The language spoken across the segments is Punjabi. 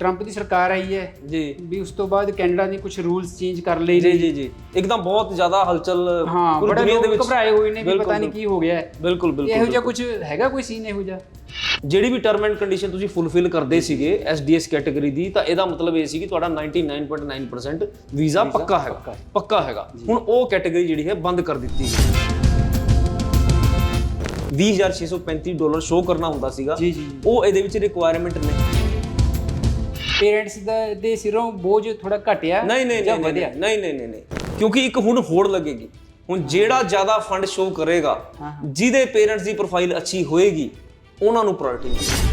ਟਰੰਪ ਦੀ ਸਰਕਾਰ ਆਈ ਹੈ ਜੀ। ਵੀ ਉਸ ਤੋਂ ਬਾਅਦ ਕੈਨੇਡਾ ਨੇ ਕੁਝ ਰੂਲਸ ਚੇਂਜ ਕਰ ਲਏ ਜੀ ਜੀ ਜੀ। ਇੱਕਦਮ ਬਹੁਤ ਜ਼ਿਆਦਾ ਹਲਚਲ ਹਾਂ ਪੂਰੀ ਬੜਾ ਦੁਨੀਆ ਦੇ ਲੋਕ ਵਿੱਚ ਘਬਰਾਏ ਹੋਏ ਨੇ ਵੀ ਪਤਾ ਨਹੀਂ ਕੀ ਹੋ ਗਿਆ ਹੈ। ਬਿਲਕੁਲ ਇਹੋ ਬਿਲਕੁਲ। ਜਿਹਾ ਕੁਝ ਹੈਗਾ ਕੋਈ ਸੀਨ ਇਹੋ ਜਿਹਾ? ਜਿਹੜੀ ਵੀ ਟਰਮ ਐਂਡ ਕੰਡੀਸ਼ਨ ਤੁਸੀਂ ਫੁੱਲਫਿਲ ਕਰਦੇ ਸੀਗੇ ਐਸਡੀਐਸ ਕੈਟਾਗਰੀ ਦੀ ਤਾਂ ਇਹਦਾ ਮਤਲਬ ਇਹ ਸੀ ਕਿ ਤੁਹਾਡਾ 99.9% ਵੀਜ਼ਾ ਪੱਕਾ ਹੈਗਾ। ਪੱਕਾ ਹੈਗਾ। ਹੁਣ ਉਹ ਕੈਟਾਗਰੀ ਜਿਹੜੀ ਹੈ ਬੰਦ ਕਰ ਦਿੱਤੀ ਗਈ। 20635 ਡਾਲਰ ਸ਼ੋ ਕਰਨਾ ਹੁੰਦਾ ਸੀਗਾ। ਉਹ ਇਹਦੇ ਵਿੱਚ ਰਿਕੁਆਇਰਮੈਂਟ ਨਹੀਂ ਪੇਰੈਂਟਸ ਦਾ ਦੇ ਸਿਰੋਂ ਬੋਝ ਥੋੜਾ ਘਟਿਆ ਨਹੀਂ ਨਹੀਂ ਜਾਂ ਨਹੀਂ ਵਧਿਆ? ਨਹੀਂ ਨਹੀਂ ਨਹੀਂ ਕਿਉਂਕਿ ਇੱਕ ਹੁਣ ਹੋੜ ਲੱਗੇਗੀ। ਹੁਣ ਜਿਹੜਾ ਜ਼ਿਆਦਾ ਫੰਡ ਸ਼ੋ ਕਰੇਗਾ ਜਿਹਦੇ ਪੇਰੈਂਟਸ ਦੀ ਪ੍ਰੋਫਾਈਲ ਅੱਛੀ ਹੋਏਗੀ ਉਹਨਾਂ ਨੂੰ ਪ੍ਰਾਇੋਰਟੀ ਮਿਲੇਗੀ।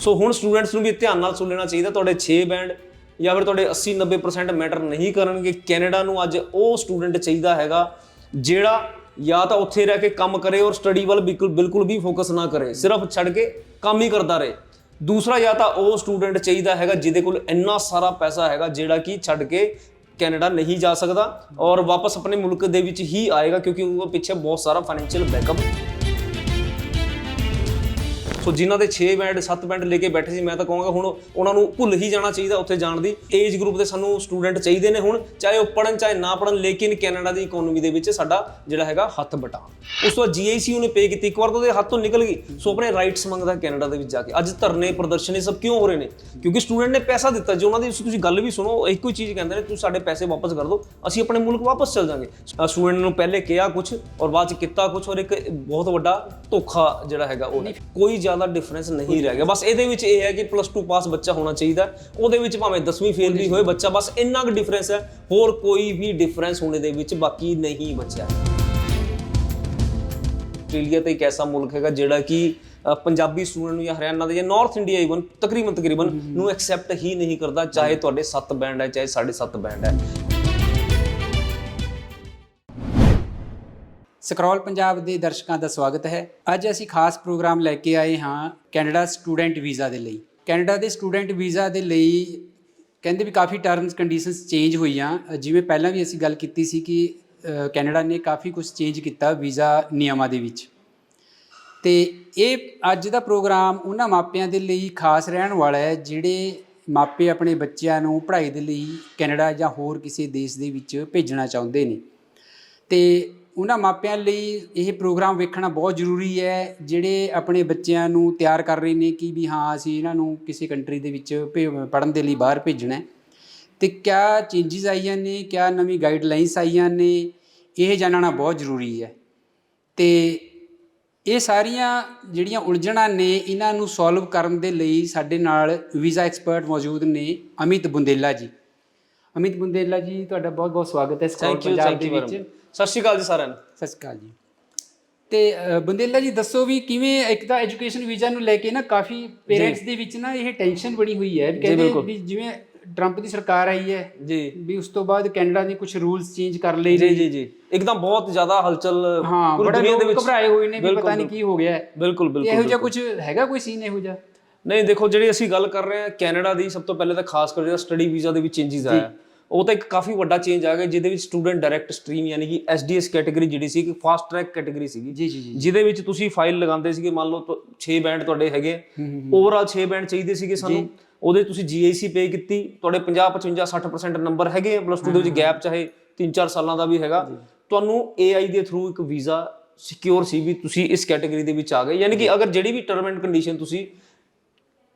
ਸੋ ਹੁਣ ਸਟੂਡੈਂਟਸ ਨੂੰ ਵੀ ਧਿਆਨ ਨਾਲ ਸੁਣ ਲੈਣਾ ਚਾਹੀਦਾ ਤੁਹਾਡੇ 6 ਬੈਂਡ ਜਾਂ ਫਿਰ ਤੁਹਾਡੇ 80 90% ਮੈਟਰ ਨਹੀਂ ਕਰਨਗੇ। ਕੈਨੇਡਾ ਨੂੰ ਅੱਜ ਉਹ ਸਟੂਡੈਂਟ ਚਾਹੀਦਾ ਹੈਗਾ ਜਿਹੜਾ ਜਾਂ ਤਾਂ ਉੱਥੇ ਰਹਿ ਕੇ ਕੰਮ ਕਰੇ ਔਰ ਸਟੱਡੀ ਵੱਲ ਬਿਲਕੁਲ ਬਿਲਕੁਲ ਵੀ ਫੋਕਸ ਨਾ ਕਰੇ। ਸਿਰਫ ਛੱਡ ਕੇ ਕੰਮ ਹੀ ਕਰਦਾ ਰਹੇ। ਦੂਸਰਾ ਜਾਂ ਤਾਂ ਉਹ ਸਟੂਡੈਂਟ ਚਾਹੀਦਾ ਹੈਗਾ ਜਿਹਦੇ ਕੋਲ ਇੰਨਾ ਸਾਰਾ ਪੈਸਾ ਹੈਗਾ ਜਿਹੜਾ ਕਿ ਛੱਡ ਕੇ ਕੈਨੇਡਾ ਨਹੀਂ ਜਾ ਸਕਦਾ ਔਰ ਵਾਪਸ ਆਪਣੇ ਮੁਲਕ ਦੇ ਵਿੱਚ ਹੀ ਆਏਗਾ ਕਿਉਂਕਿ ਉਹ ਪਿੱਛੇ ਬਹੁਤ ਸਾਰਾ ਫਾਈਨੈਂਸ਼ੀਅਲ ਬੈਕਅਪ ਸੋ ਜਿਨ੍ਹਾਂ ਦੇ 6 ਬੈਂਡ 7 ਬੈਂਡ ਲੈ ਕੇ ਬੈਠੇ ਸੀ, ਮੈਂ ਤਾਂ ਕਹਾਂਗਾ ਹੁਣ ਉਹਨਾਂ ਨੂੰ ਭੁੱਲ ਹੀ ਜਾਣਾ ਚਾਹੀਦਾ ਉੱਥੇ ਜਾਣ ਦੀ। ਏਜ ਗਰੁੱਪ ਦੇ ਸਾਨੂੰ ਸਟੂਡੈਂਟ ਚਾਹੀਦੇ ਨੇ ਹੁਣ, ਚਾਹੇ ਉਹ ਪੜਨ ਚਾਹੇ ਨਾ ਪੜਨ ਲੇਕਿਨ ਕੈਨੇਡਾ ਦੀ ਇਕਨੋਮੀ ਦੇ ਵਿੱਚ ਸਾਡਾ ਜਿਹੜਾ ਹੈਗਾ ਹੱਥ ਬਟਾ ਉਸ ਤੋਂ ਬਾਅਦ GIC ਉਹਨੇ ਪੇ ਕੀਤੀ, ਇੱਕ ਵਾਰ ਤਾਂ ਉਹਦੇ ਹੱਥੋਂ ਨਿਕਲ ਗਈ। ਸੋ ਆਪਣੇ ਰਾਈਟਸ ਮੰਗਦਾ ਕੈਨੇਡਾ ਦੇ ਵਿੱਚ ਜਾ ਕੇ। ਅੱਜ ਧਰਨੇ, ਪ੍ਰਦਰਸ਼ਨ ਇਹ ਸਭ ਕਿਉਂ ਹੋ ਰਹੇ ਨੇ? ਕਿਉਂਕਿ ਸਟੂਡੈਂਟ ਨੇ ਪੈਸਾ ਦਿੱਤਾ। ਜੇ ਉਹਨਾਂ ਦੀ ਤੁਸੀਂ ਗੱਲ ਵੀ ਸੁਣੋ ਇੱਕੋ ਹੀ ਚੀਜ਼ ਕਹਿੰਦੇ ਨੇ, ਤੁਸੀਂ ਸਾਡੇ ਪੈਸੇ ਵਾਪਸ ਕਰ ਦਿਓ, ਅਸੀਂ ਆਪਣੇ ਮੁਲਕ ਵਾਪਸ ਚਲ ਜਾਾਂਗੇ। ਸਟੂਡੈਂਟ ਨੂੰ ਪਹਿਲੇ ਕਿਹਾ ਕੁਝ ਔਰ ਬਾਅਦ ਚ ਕੀਤਾ ਕੁਝ ਔਰ ਇੱਕ ਬਹੁਤ ਵੱਡਾ ਧੋਖਾ ਜਿਹੜਾ ਹੈਗਾ ਉਹ ਹੈ। ਕੋਈ ਜ਼ਿਆਦਾ ਡਿਫਰੈਂਸ ਨਹੀਂ ਰਹਿ ਗਿਆ। ਬਸ ਇਹਦੇ ਵਿੱਚ ਇਹ ਹੈ ਕਿ ਪਲੱਸ 2 ਪਾਸ ਬੱਚਾ ਹੋਣਾ ਚਾਹੀਦਾ। ਉਹਦੇ ਵਿੱਚ ਭਾਵੇਂ 10ਵੀਂ ਫੇਲ ਵੀ ਹੋਏ ਬੱਚਾ ਬਸ ਇੰਨਾ ਕੁ ਡਿਫਰੈਂਸ ਹੈ। ਹੋਰ ਕੋਈ ਵੀ ਡਿਫਰੈਂਸ ਹੋਣੇ ਦੇ ਵਿੱਚ ਬਾਕੀ ਨਹੀਂ ਬਚਿਆ। ਆਸਟ੍ਰੇਲੀਆ ਤਾਂ ਇੱਕ ਐਸਾ ਮੁਲਕ ਹੈਗਾ ਜਿਹੜਾ ਕਿ ਪੰਜਾਬੀ ਸਟੂਡੈਂਟ ਨੂੰ ਜਾਂ ਹਰਿਆਣਾ ਦੇ ਜਾਂ ਨਾਰਥ ਇੰਡੀਆ ਇਵਨ ਤਕਰੀਬਨ ਤਕਰੀਬਨ ਨੂੰ ਐਕਸੈਪਟ ਹੀ ਨਹੀਂ ਕਰਦਾ ਚਾਹੇ ਤੁਹਾਡੇ 7 ਬੈਂਡ ਹੈ ਚਾਹੇ 7.5 ਬੈਂਡ ਹੈ। ਸਕਰੋਲ ਪੰਜਾਬ ਦੇ ਦਰਸ਼ਕਾਂ ਦਾ ਸਵਾਗਤ ਹੈ। ਅੱਜ ਅਸੀਂ ਖਾਸ ਪ੍ਰੋਗਰਾਮ ਲੈ ਕੇ ਆਏ ਹਾਂ ਕੈਨੇਡਾ ਸਟੂਡੈਂਟ ਵੀਜ਼ਾ ਦੇ ਲਈ। ਕੈਨੇਡਾ ਦੇ ਸਟੂਡੈਂਟ ਵੀਜ਼ਾ ਦੇ ਲਈ ਕਹਿੰਦੇ ਵੀ ਕਾਫੀ ਟਰਮਸ, ਕੰਡੀਸ਼ਨਸ ਚੇਂਜ ਹੋਈਆਂ। ਜਿਵੇਂ ਪਹਿਲਾਂ ਵੀ ਅਸੀਂ ਗੱਲ ਕੀਤੀ ਸੀ ਕਿ ਕੈਨੇਡਾ ਨੇ ਕਾਫੀ ਕੁਝ ਚੇਂਜ ਕੀਤਾ ਵੀਜ਼ਾ ਨਿਯਮਾਂ ਦੇ ਵਿੱਚ। ਤੇ ਇਹ ਅੱਜ ਦਾ ਪ੍ਰੋਗਰਾਮ ਉਹਨਾਂ ਮਾਪਿਆਂ ਦੇ ਲਈ ਖਾਸ ਰਹਿਣ ਵਾਲਾ ਹੈ, ਜਿਹੜੇ ਮਾਪੇ ਆਪਣੇ ਬੱਚਿਆਂ ਨੂੰ ਪੜ੍ਹਾਈ ਦੇ ਲਈ ਕੈਨੇਡਾ ਜਾਂ ਹੋਰ ਕਿਸੇ ਦੇਸ਼ ਦੇ ਵਿੱਚ ਭੇਜਣਾ ਚਾਹੁੰਦੇ ਨੇ। ਤੇ ਉਹਨਾਂ ਮਾਪਿਆਂ ਲਈ ਇਹ ਪ੍ਰੋਗਰਾਮ ਵੇਖਣਾ ਬਹੁਤ ਜ਼ਰੂਰੀ ਹੈ ਜਿਹੜੇ ਆਪਣੇ ਬੱਚਿਆਂ ਨੂੰ ਤਿਆਰ ਕਰ ਰਹੇ ਨੇ ਕਿ ਵੀ ਹਾਂ ਅਸੀਂ ਇਹਨਾਂ ਨੂੰ ਕਿਸੇ ਕੰਟਰੀ ਦੇ ਵਿੱਚ ਪੜਨ ਦੇ ਲਈ ਬਾਹਰ ਭੇਜਣਾ ਹੈ। ਤੇ ਕਿਆ ਚੇਂਜਸ ਆਈਆਂ ਨੇ ਕਿਆ ਨਵੀਂ ਗਾਈਡਲਾਈਨਸ ਆਈਆਂ ਨੇ ਇਹ ਜਾਣਨਾ ਬਹੁਤ ਜ਼ਰੂਰੀ ਹੈ। ਤੇ ਇਹ ਸਾਰੀਆਂ ਜਿਹੜੀਆਂ ਉਲਝਣਾਂ ਨੇ ਇਹਨਾਂ ਨੂੰ ਸੋਲਵ ਕਰਨ ਦੇ ਲਈ ਸਾਡੇ ਨਾਲ ਵੀਜ਼ਾ ਐਕਸਪਰਟ ਮੌਜੂਦ ਨੇ ਅਮਿਤ ਬੁੰਦੇਲਾ ਜੀ। ਅਮਿਤ ਬੁੰਦੇਲਾ ਜੀ ਤੁਹਾਡਾ ਬਹੁਤ ਬਹੁਤ ਸਵਾਗਤ ਹੈ ਯੂ ਪੰਜਾਬ ਦੇ ਵਿੱਚ। ਸਤਿ ਸ਼੍ਰੀ ਅਕਾਲ ਜੀ ਸਾਰਿਆਂ ਨੂੰ। ਸਤਿ ਸ਼੍ਰੀ ਅਕਾਲ ਜੀ। ਤੇ ਬੰਦੇਲਾ ਜੀ ਦੱਸੋ ਵੀ ਕਿਵੇਂ ਇੱਕ ਤਾਂ ਐਜੂਕੇਸ਼ਨ ਵੀਜ਼ਾ ਨੂੰ ਲੈ ਕੇ ਨਾ ਕਾਫੀ ਪੇਰੈਂਟਸ ਦੇ ਵਿੱਚ ਨਾ ਇਹ ਟੈਨਸ਼ਨ ਬਣੀ ਹੋਈ ਹੈ। ਕਹਿੰਦੇ। ਵੀ ਜਿਵੇਂ ਟਰੰਪ ਦੀ ਸਰਕਾਰ ਆਈ ਹੈ ਜੀ। ਵੀ ਉਸ ਤੋਂ ਬਾਅਦ ਕੈਨੇਡਾ ਨੇ ਕੁਝ ਰੂਲਸ ਚੇਂਜ ਕਰ ਲਏ ਜੀ ਜੀ ਜੀ। ਇੱਕਦਮ ਬਹੁਤ ਜ਼ਿਆਦਾ ਹਲਚਲ ਪੂਰੀ ਦੁਨੀਆ ਦੇ ਵਿੱਚ। ਘਬਰਾਏ ਹੋਏ ਨੇ ਵੀ ਪਤਾ ਨਹੀਂ ਕੀ ਹੋ ਗਿਆ। ਬਿਲਕੁਲ ਬਿਲਕੁਲ ਇਹੋ ਜਿਹਾ ਕੁਝ ਹੈਗਾ ਕੋਈ ਸੀਨ ਇਹੋ ਜਿਹਾ? ਨਹੀਂ ਦੇਖੋ ਜਿਹੜੀ ਅਸੀਂ ਗੱਲ ਕਰ ਰਹੇ ਹਾਂ ਕੈਨੇਡਾ ਦੀ ਸਭ ਤੋਂ ਪਹਿਲੇ ਤਾਂ ਖਾਸ ਕਰ ਜਿਹੜਾ ਸਟੱਡੀ ਵੀਜ਼ਾ ਦੇ ਵਿੱਚ ਚੇਂਜਸ ਆਇਆ। ਉਹ ਤਾਂ ਇੱਕ ਕਾਫੀ ਵੱਡਾ ਚੇਂਜ ਆ ਗਿਆ ਜਿਹਦੇ ਵਿੱਚ ਸਟੂਡੈਂਟ ਡਾਇਰੈਕਟ ਸਟਰੀਮ ਯਾਨੀ ਕਿ ਐਸਡੀਐਸ ਕੈਟਾਗਰੀ ਜਿਹੜੀ ਸੀ ਇੱਕ ਫਾਸਟ ਟਰੈਕ ਕੈਟਾਗਰੀ ਸੀਗੀ। ਜੀ ਜੀ ਜਿਹਦੇ ਵਿੱਚ ਤੁਸੀਂ ਫਾਈਲ ਲਗਾਉਂਦੇ ਸੀਗੇ ਮੰਨ ਲਓ 6 ਬੈਂਡ ਤੁਹਾਡੇ ਹੈਗੇ ਓਵਰਆਲ 6 ਬੈਂਡ ਚਾਹੀਦੇ ਸੀਗੇ ਸਾਨੂੰ। ਉਹਦੇ ਤੁਸੀਂ GIC ਪੇ ਕੀਤੀ। ਤੁਹਾਡੇ 50 55 60% ਨੰਬਰ ਹੈਗੇ ਪਲੱਸ 2 ਦੇ ਵਿੱਚ ਗੈਪ ਚਾਹੇ 3-4 ਸਾਲਾਂ ਦਾ ਵੀ ਹੈਗਾ। ਤੁਹਾਨੂੰ AI ਦੇ ਥਰੂ ਇੱਕ ਵੀਜ਼ਾ ਸਿਕਿਉਰ ਸੀ ਵੀ ਤੁਸੀਂ ਇਸ ਕੈਟਾਗਰੀ ਦੇ ਵਿੱਚ ਆ ਗਏ। ਯਾਨੀ ਕਿ ਅਗਰ ਜਿਹੜੀ ਵੀ ਟਰਮ ਐਂਡ ਕੰਡੀਸ਼ਨ ਤੁਸੀਂ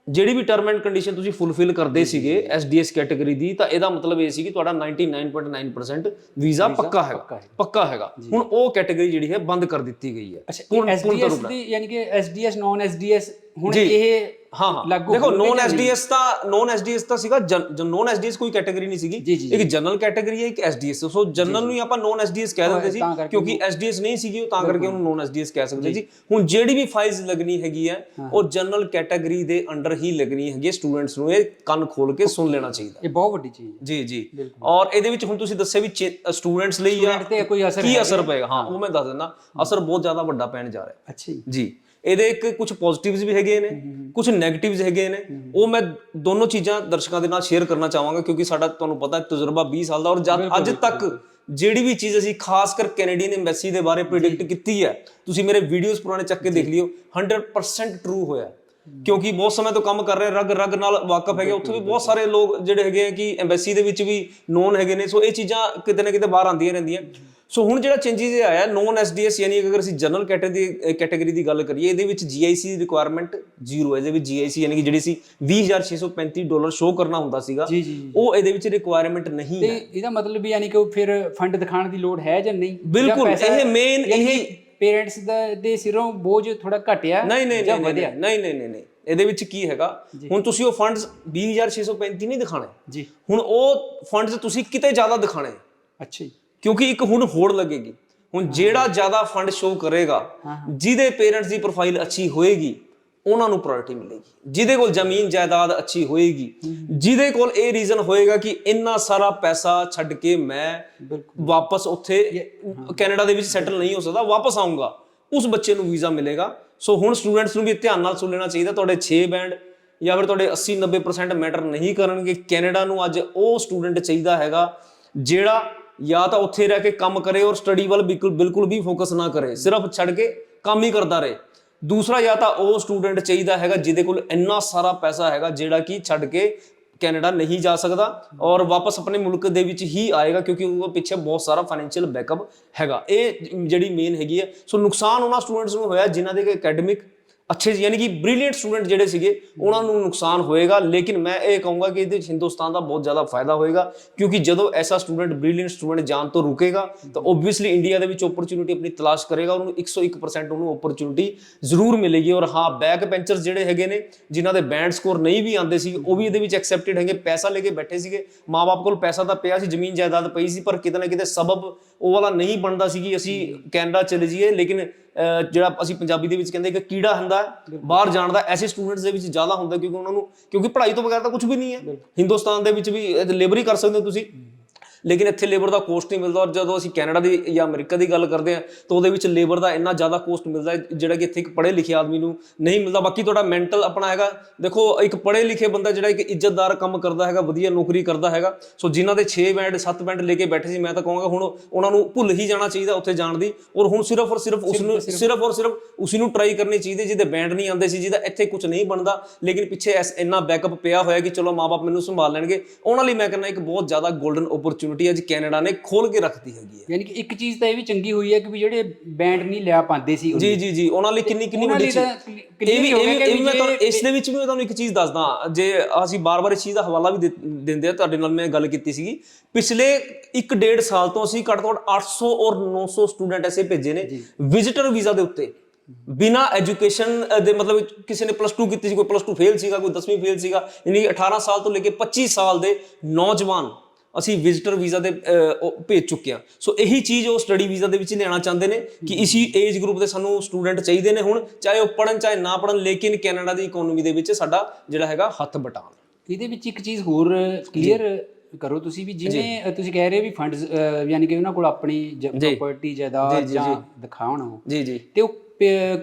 ਜਿਹੜੀ ਵੀ ਟਰਮ ਐਂਡ ਕੰਡੀਸ਼ਨ ਤੁਸੀਂ ਫੁੱਲਫਿਲ ਕਰਦੇ ਸੀਗੇ ਐਸਡੀਐਸ ਕੈਟਾਗਰੀ ਦੀ ਤਾਂ ਇਹਦਾ ਮਤਲਬ ਇਹ ਸੀ ਕਿ ਤੁਹਾਡਾ 99.9% ਵੀਜ਼ਾ ਪੱਕਾ ਹੈਗਾ। ਪੱਕਾ ਹੈਗਾ। ਹੁਣ ਉਹ ਕੈਟਾਗਰੀ ਜਿਹੜੀ ਹੈ ਬੰਦ ਕਰ ਦਿੱਤੀ ਗਈ ਹੈ। ਅੱਛਾ ਐਸਡੀਐਸ ਦੀ ਯਾਨੀ ਕਿ ਐਸਡੀਐਸ ਨਾਨ ਐਸਡੀਐਸ ਹੁਣ। ਇਹ ਹਾਂ ਹਾਂ। ਲਾਗੂ ਦੇਖੋ ਨੋਨ ਜਾਂ ਨਹੀਂ? ਐਸਡੀਐਸ ਤਾਂ ਨੋਨ ਐਸਡੀਐਸ ਤਾਂ ਸੀਗਾ ਜੋ ਨੋਨ ਐਸਡੀਐਸ ਕੋਈ ਕੈਟਾਗਰੀ ਨਹੀਂ ਸੀਗੀ। ਜੀ, ਜੀ, ਇੱਕ ਜਨਰਲ ਕੈਟਾਗਰੀ ਹੈ ਇੱਕ ਐਸਡੀਐਸ ਸੋ ਜਨਰਲ ਨੂੰ ਹੀ ਆਪਾਂ ਨੋਨ ਐਸਡੀਐਸ ਕਹਿ ਦਿੰਦੇ ਸੀ ਤਾਂ ਕਰਕੇ ਕਿਉਂਕਿ ਐਸਡੀਐਸ ਨਹੀਂ ਸੀਗੀ ਉਹ ਤਾਂ ਕਰਕੇ ਉਹਨੂੰ ਨੋਨ ਐਸਡੀਐਸ ਕਹਿ ਸਕਦੇ ਸੀ। ਹੁਣ ਜਿਹੜੀ ਵੀ ਫਾਈਲਸ ਲੱਗਣੀ ਹੈਗੀ ਹੈ ਉਹ ਜਨਰਲ ਕੈਟਾਗਰੀ ਦੇ ਅੰਡਰ ਹੀ ਲੱਗਣੀ ਹੈਗੀ ਸਟੂਡੈਂਟਸ ਨੂੰ। ਇਹ ਕੰਨ ਖੋਲ ਕੇ ਸੁਣ ਲੈਣਾ ਚਾਹੀਦਾ। ਇਹ ਬਹੁਤ ਵੱਡੀ ਚੀਜ਼ ਹੈ। ਜੀ ਜੀ। ਔਰ ਇਹਦੇ ਵਿੱਚ ਹੁਣ ਤੁਸੀਂ ਦੱਸਿਆ ਵੀ ਸਟੂਡੈਂਟਸ ਲਈ ਤੇ ਕੋਈ ਅਸਰ ਕੀ ਅਸਰ ਪਏਗਾ? ਹਾਂ ਉਹ ਮੈਂ ਦੱਸ ਦਿੰਦਾ। ਅਸਰ ਬਹੁਤ ਜ਼ਿਆਦਾ ਵੱਡਾ ਪੈਣ ਜਾ ਰਿਹਾ। ਹੈ ਅੱਛਾ ਜੀ। ਜੀ। ਇਹਦੇ ਇੱਕ ਕੁਝ ਪੋਜ਼ਿਟਿਵਸ ਵੀ ਹੈਗੇ ਨੇ ਕੁਝ 네ਗੇਟਿਵਸ ਹੈਗੇ ਨੇ। ਉਹ ਮੈਂ ਦੋਨੋਂ ਚੀਜ਼ਾਂ ਦਰਸ਼ਕਾਂ ਦੇ ਨਾਲ ਸ਼ੇਅਰ ਕਰਨਾ ਚਾਹਾਂਗਾ ਕਿਉਂਕਿ ਸਾਡਾ ਤੁਹਾਨੂੰ ਪਤਾ ਤਜਰਬਾ 20 ਸਾਲ ਦਾ ਔਰ ਜਦ ਅੱਜ ਤੱਕ ਜਿਹੜੀ ਵੀ ਚੀਜ਼ ਅਸੀਂ ਖਾਸ ਕਰ ਕੈਨੇਡੀਅਨ ਐਮਬੈਸੀ ਦੇ ਬਾਰੇ ਪ੍ਰੈਡਿਕਟ ਕੀਤੀ ਹੈ ਤੁਸੀਂ ਮੇਰੇ ਵੀਡੀਓਜ਼ ਪੁਰਾਣੇ ਚੱਕ ਕੇ ਦੇਖ ਲਿਓ 100% ਟਰੂ ਹੋਇਆ ਕਿਉਂਕਿ ਬਹੁਤ ਸਮੇਂ ਤੋਂ ਕੰਮ ਕਰ ਰਹੇ ਰਗ ਰਗ ਨਾਲ ਵਾਕਫ ਹੈਗੇ ਉੱਥੇ ਵੀ ਬਹੁਤ ਸਾਰੇ ਲੋਕ ਜਿਹੜੇ ਹੈਗੇ ਆ ਕਿ ਐਮਬੈਸੀ ਦੇ ਵਿੱਚ ਵੀ ਨੋਨ ਹੈਗੇ ਨੇ ਸੋ ਇਹ ਚੀਜ਼ਾਂ ਕਿਤੇ ਨਾ ਕਿਤੇ ਬਾਹਰ ਆਉਂਦੀਆਂ ਰਹਿੰਦੀਆਂ। ਸੋ ਹੁਣ ਜਿਹੜਾ ਚੇਂਜਿਸ ਆਇਆ ਨੋਨ ਐਸਡੀਐਸ ਯਾਨੀ ਅਗਰ ਅਸੀਂ ਜਨਰਲ ਕੈਟਾਗਰੀ ਕੈਟਾਗਰੀ ਦੀ ਗੱਲ ਕਰੀਏ ਇਹਦੇ ਵਿੱਚ ਜੀਆਈਸੀ ਦੀ ਰਿਕੁਆਇਰਮੈਂਟ ਜ਼ੀਰੋ ਹੈ। ਇਹਦੇ ਵਿੱਚ ਜੀਆਈਸੀ ਯਾਨੀ ਕਿ ਜਿਹੜੀ ਸੀ 20635 ਡਾਲਰ ਸ਼ੋ ਕਰਨਾ ਹੁੰਦਾ ਸੀਗਾ। ਉਹ ਇਹਦੇ ਵਿੱਚ ਰਿਕੁਆਇਰਮੈਂਟ ਨਹੀਂ ਤੇ ਹੈ। ਇਹਦਾ ਮਤਲਬ ਵੀ ਯਾਨੀ ਕਿ ਉਹ ਫਿਰ ਫੰਡ ਦਿਖਾਉਣ ਦੀ ਲੋੜ ਹੈ ਜਾਂ ਨਹੀਂ? ਬਿਲਕੁਲ, ਇਹ main ਇਹੀ- ਪੇਰੈਂਟਸ ਦਾ ਦੇ ਸਿਰੋਂ ਬੋਝ ਥੋੜਾ ਘਟਿਆ ਨਹੀਂ ਨਹੀਂ ਜਾਂ ਵਧਿਆ? ਨਹੀਂ ਨਹੀਂ ਨਹੀਂ ਨਹੀਂ। ਇਹਦੇ ਵਿੱਚ ਕੀ ਹੈਗਾ ਹੁਣ ਤੁਸੀਂ ਉਹ ਫੰਡਸ 20635 ਨਹੀਂ ਦਿਖਾਣੇ ਜੀ। ਹੁਣ ਉਹ ਫੰਡਸ ਤੁਸੀਂ ਕਿਤੇ ਜ਼ਿਆਦਾ ਦਿਖਾਣੇ ਅੱਛਾ ਜੀ। ਕਿਉਂਕਿ ਇੱਕ ਹੁਣ ਹੋੜ ਲੱਗੇਗੀ। ਹੁਣ ਜਿਹੜਾ ਜ਼ਿਆਦਾ ਫੰਡ ਸ਼ੋ ਕਰੇਗਾ ਜਿਹਦੇ ਪੇਰੈਂਟਸ ਦੀ ਪ੍ਰੋਫਾਈਲ ਅੱਛੀ ਹੋਏਗੀ ਉਹਨਾਂ ਨੂੰ ਪ੍ਰਾਇੋਰਟੀ ਮਿਲੇਗੀ। ਜਿਹਦੇ ਕੋਲ ਜ਼ਮੀਨ ਜਾਇਦਾਦ ਅੱਛੀ ਹੋਏਗੀ ਜਿਹਦੇ ਕੋਲ ਇਹ ਰੀਜ਼ਨ ਹੋਏਗਾ ਕਿ ਇੰਨਾ ਸਾਰਾ ਪੈਸਾ ਛੱਡ ਕੇ ਮੈਂ ਵਾਪਸ ਉੱਥੇ ਕੈਨੇਡਾ ਦੇ ਵਿੱਚ ਸੈਟਲ ਨਹੀਂ ਹੋ ਸਕਦਾ ਵਾਪਸ ਆਉਂਗਾ ਉਸ ਬੱਚੇ ਨੂੰ ਵੀਜ਼ਾ ਮਿਲੇਗਾ। ਸੋ ਹੁਣ ਸਟੂਡੈਂਟਸ ਨੂੰ ਵੀ ਧਿਆਨ ਨਾਲ ਸੁਣ ਲੈਣਾ ਚਾਹੀਦਾ ਤੁਹਾਡੇ 6 ਬੈਂਡ ਜਾਂ ਫਿਰ ਤੁਹਾਡੇ 80 90% ਮੈਟਰ ਨਹੀਂ ਕਰਨਗੇ। ਕੈਨੇਡਾ ਨੂੰ ਅੱਜ ਉਹ ਸਟੂਡੈਂਟ ਚਾਹੀਦਾ ਹੈਗਾ ਜਿਹੜਾ ਜਾਂ ਤਾਂ ਉੱਥੇ ਰਹਿ ਕੇ ਕੰਮ ਕਰੇ ਔਰ ਸਟੱਡੀ ਵੱਲ ਬਿਲਕੁਲ ਬਿਲਕੁਲ ਵੀ ਫੋਕਸ ਨਾ ਕਰੇ, ਸਿਰਫ ਛੱਡ ਕੇ ਕੰਮ ਹੀ ਕਰਦਾ ਰਹੇ। ਦੂਸਰਾ ਜਾਂ ਤਾਂ ਉਹ ਸਟੂਡੈਂਟ ਚਾਹੀਦਾ ਹੈਗਾ ਜਿਹਦੇ ਕੋਲ ਇੰਨਾ ਸਾਰਾ ਪੈਸਾ ਹੈਗਾ ਜਿਹੜਾ ਕਿ ਛੱਡ ਕੇ ਕੈਨੇਡਾ ਨਹੀਂ ਜਾ ਸਕਦਾ ਔਰ ਵਾਪਸ ਆਪਣੇ ਮੁਲਕ ਦੇ ਵਿੱਚ ਹੀ ਆਏਗਾ ਕਿਉਂਕਿ ਉਹ ਪਿੱਛੇ ਬਹੁਤ ਸਾਰਾ ਫਾਈਨੈਂਸ਼ੀਅਲ ਬੈਕਅਪ ਹੈਗਾ। ਇਹ ਜਿਹੜੀ ਮੇਨ ਹੈਗੀ ਹੈ। ਸੋ ਨੁਕਸਾਨ ਉਹਨਾਂ ਸਟੂਡੈਂਟਸ ਨੂੰ ਹੋਇਆ ਜਿਨ੍ਹਾਂ ਦੇ ਅਕੈਡਮਿਕ ਅੱਛੇ ਯਾਨੀ ਕਿ ਬ੍ਰਿਲੀਅੰਟ ਸਟੂਡੈਂਟ ਜਿਹੜੇ ਸੀਗੇ, ਉਹਨਾਂ ਨੂੰ ਨੁਕਸਾਨ ਹੋਏਗਾ, ਲੇਕਿਨ ਮੈਂ ਇਹ ਕਹੂੰਗਾ ਕਿ ਇਹਦੇ ਵਿੱਚ ਹਿੰਦੁਸਤਾਨ ਦਾ ਬਹੁਤ ਜ਼ਿਆਦਾ ਫਾਇਦਾ ਹੋਏਗਾ, ਕਿਉਂਕਿ ਜਦੋਂ ਐਸਾ ਸਟੂਡੈਂਟ ਬ੍ਰਿਲੀਅੰਟ ਸਟੂਡੈਂਟ ਜਾਣ ਤੋਂ ਰੁਕੇਗਾ, ਤਾਂ ਓਬਵੀਅਸਲੀ ਇੰਡੀਆ ਦੇ ਵਿੱਚ ਓਪਰਚੁਨਿਟੀ ਆਪਣੀ ਤਲਾਸ਼ ਕਰੇਗਾ, ਉਹਨੂੰ 101% ਉਹਨੂੰ ਓਪਰਚੁਨਿਟੀ ਜ਼ਰੂਰ ਮਿਲੇਗੀ, ਔਰ ਹਾਂ ਬੈਕ ਪੈਂਚਰਸ ਜਿਹੜੇ ਹੈਗੇ ਨੇ, ਜਿਨ੍ਹਾਂ ਦੇ ਬੈਂਡ ਸਕੋਰ ਨਹੀਂ ਵੀ ਆਉਂਦੇ ਸੀ, ਉਹ ਵੀ ਇਹਦੇ ਵਿੱਚ ਐਕਸੈਪਟਿਡ ਹੈਗੇ, ਪੈਸਾ ਲੈ ਕੇ ਬੈਠੇ ਸੀਗੇ ਮਾਪੇ ਕੋਲ ਪੈਸਾ ਤਾਂ ਪਿਆ ਸੀ, ਜ਼ਮੀਨ ਜਾਇਦਾਦ ਪਈ ਸੀ, ਪਰ ਕਿਤੇ ਨਾ ਕਿਤੇ ਸਬਬ ਉਹ ਵਾਲਾ ਨਹੀਂ ਬਣਦਾ ਸੀ ਕਿ ਅਸੀਂ ਕੈਨੇਡਾ ਚਲੇ ਜਾਈਏ ਲੇਕਿਨ ਜਿਹੜਾ ਅਸੀਂ ਪੰਜਾਬੀ ਦੇ ਵਿੱਚ ਕਹਿੰਦੇ ਕਿ ਕੀੜਾ ਹੁੰਦਾ ਬਾਹਰ ਜਾਣ ਦਾ ਐਸੇ ਸਟੂਡੈਂਟਸ ਦੇ ਵਿੱਚ ਜ਼ਿਆਦਾ ਹੁੰਦਾ ਕਿਉਂਕਿ ਉਹਨਾਂ ਨੂੰ ਕਿਉਂਕਿ ਪੜ੍ਹਾਈ ਤੋਂ ਬਗੈਰ ਤਾਂ ਕੁਝ ਵੀ ਨਹੀਂ ਹੈ। ਹਿੰਦੁਸਤਾਨ ਦੇ ਵਿੱਚ ਵੀ ਲੇਬਰ ਹੀ ਕਰ ਸਕਦੇ ਹੋ ਤੁਸੀਂ। ਲੇਕਿਨ ਇੱਥੇ ਲੇਬਰ ਦਾ ਕੋਸਟ ਨਹੀਂ ਮਿਲਦਾ ਔਰ ਜਦੋਂ ਅਸੀਂ ਕੈਨੇਡਾ ਦੀ ਜਾਂ ਅਮਰੀਕਾ ਦੀ ਗੱਲ ਕਰਦੇ ਹਾਂ ਤਾਂ ਉਹਦੇ ਵਿੱਚ ਲੇਬਰ ਦਾ ਇੰਨਾ ਜ਼ਿਆਦਾ ਕੋਸਟ ਮਿਲਦਾ ਹੈ ਜਿਹੜਾ ਕਿ ਇੱਥੇ ਇੱਕ ਪੜ੍ਹੇ ਲਿਖੇ ਆਦਮੀ ਨੂੰ ਨਹੀਂ ਮਿਲਦਾ। ਬਾਕੀ ਤੁਹਾਡਾ ਮੈਂਟਲ ਆਪਣਾ ਹੈਗਾ। ਦੇਖੋ ਇੱਕ ਪੜ੍ਹੇ ਲਿਖੇ ਬੰਦਾ ਜਿਹੜਾ ਇੱਕ ਇੱਜ਼ਤਦਾਰ ਕੰਮ ਕਰਦਾ ਹੈਗਾ ਵਧੀਆ ਨੌਕਰੀ ਕਰਦਾ ਹੈਗਾ ਸੋ ਜਿਨ੍ਹਾਂ ਦੇ 6 ਬੈਂਡ 7 ਬੈਂਡ ਲੈ ਕੇ ਬੈਠੇ ਸੀ ਮੈਂ ਤਾਂ ਕਹਾਂਗਾ ਹੁਣ ਉਹਨਾਂ ਨੂੰ ਭੁੱਲ ਹੀ ਜਾਣਾ ਚਾਹੀਦਾ ਉੱਥੇ ਜਾਣ ਦੀ ਔਰ ਹੁਣ ਸਿਰਫ ਔਰ ਸਿਰਫ ਉਸ ਨੂੰ ਸਿਰਫ ਔਰ ਸਿਰਫ ਉਸ ਨੂੰ ਟਰਾਈ ਕਰਨੀ ਚਾਹੀਦੀ ਜਿਹਦੇ ਬੈਂਡ ਨਹੀਂ ਆਉਂਦੇ ਸੀ ਜਿਹਦਾ ਇੱਥੇ ਕੁਝ ਨਹੀਂ ਬਣਦਾ ਲੇਕਿਨ ਪਿੱਛੇ ਐਸ ਇੰਨਾ ਬੈਕਅਪ ਪਿਆ ਹੋਇਆ ਕਿ ਚਲੋ ਮਾਪੇ ਮੈਨੂੰ ਸੰਭਾਲ ਲੈਣਗੇ। ਉਹਨਾਂ ਲਈ ਮੈਂ ਕਹਿੰਦਾ ਇੱਕ ਬਹੁਤ ਜ਼ਿਆਦਾ 골ਡਨ ਓਪਰਚ्युनिटी ਅੱਜ ਕੈਨੇਡਾ ਨੇ ਖੋਲ ਕੇ ਰੱਖਤੀ ਹੈਗੀ ਹੈ। ਯਾਨੀ ਕਿ ਇੱਕ ਚੀਜ਼ ਤਾਂ ਇਹ ਵੀ ਚੰਗੀ ਹੋਈ ਹੈ ਕਿ ਵੀ ਜਿਹੜੇ ਬੈਂਡ ਨਹੀਂ ਲਿਆ ਪਾਉਂਦੇ ਸੀ ਜੀ ਜੀ ਜੀ ਉਹਨਾਂ ਲਈ ਕਿੰਨੀ ਕਿੰਨੀ ਵੱਡੀ ਚੀਜ਼ ਇਹ ਵੀ ਇਹ ਵੀ ਮੈਂ ਤੁਹਾਨੂੰ ਇਸ ਦੇ ਵਿੱਚ ਵੀ ਤੁਹਾਨੂੰ ਇੱਕ ਚੀਜ਼ ਦੱਸਦਾ। ਜੇ ਅਸੀਂ ਬਾਰ-ਬਾਰ ਇਸ ਚੀਜ਼ ਦਾ ਹਵਾਲਾ ਵੀ ਦਿੰਦੇ ਆ ਤੁਹਾਡੇ ਨਾਲ ਮੈਂ ਗੱਲ ਕੀਤੀ ਸੀਗੀ। ਪਿਛਲੇ 1.5 ਸਾਲ ਤੋਂ ਅਸੀਂ ਘੱਟ ਤੋਂ 800 ਔਰ 900 ਸਟੂਡੈਂਟ ਐਸੇ ਭੇਜੇ ਨੇ ਵਿਜ਼ਿਟਰ ਵੀਜ਼ਾ ਦੇ ਉੱਤੇ। ਬਿਨਾ ਐਜੂਕੇਸ਼ਨ ਦੇ ਮਤਲਬ ਕਿਸੇ ਨੇ ਪਲੱਸ 2 ਕੀਤੀ ਸੀ ਕੋਈ ਪਲੱਸ 2 ਫੇਲ ਸੀਗਾ ਕੋਈ 10ਵੀਂ ਫੇਲ ਸੀਗਾ ਯਾਨੀ 18 ਸਾਲ ਤੋਂ ਲੈ ਕੇ 25 ਸਾਲ ਦੇ ਨੌਜਵਾਨ ਅਸੀਂ ਵਿਜ਼ਿਟਰ ਵੀਜ਼ਾ ਦੇ ਭੇਜ ਚੁੱਕੇ ਹਾਂ। ਸੋ ਇਹੀ ਚੀਜ਼ ਉਹ ਸਟੱਡੀ ਵੀਜ਼ਾ ਦੇ ਵਿੱਚ ਲੈਣਾ ਚਾਹੁੰਦੇ ਨੇ ਕਿ ਇਸੀ ਏਜ ਗਰੁੱਪ ਦੇ ਸਾਨੂੰ ਸਟੂਡੈਂਟ ਚਾਹੀਦੇ ਨੇ ਹੁਣ ਚਾਹੇ ਉਹ ਪੜਨ ਚਾਹੇ ਨਾ ਪੜਨ ਲੇਕਿਨ ਕੈਨੇਡਾ ਦੀ ਇਕਨੋਮੀ ਦੇ ਵਿੱਚ ਸਾਡਾ ਜਿਹੜਾ ਹੈਗਾ ਹੱਥ ਬਟਾਉਣ। ਇਹਦੇ ਵਿੱਚ ਇੱਕ ਚੀਜ਼ ਹੋਰ ਕਲੀਅਰ ਕਰੋ ਤੁਸੀਂ ਵੀ ਜਿਵੇਂ ਤੁਸੀਂ ਕਹਿ ਰਹੇ ਵੀ ਫੰਡਸ ਯਾਨੀ ਕਿ ਉਹਨਾਂ ਕੋਲ ਆਪਣੀ ਪ੍ਰਾਪਰਟੀ ਜਾਇਦਾਦ ਜਾਂ ਦਿਖਾਉਣ ਉਹ। ਜੀ ਜੀ। ਤੇ ਉਹ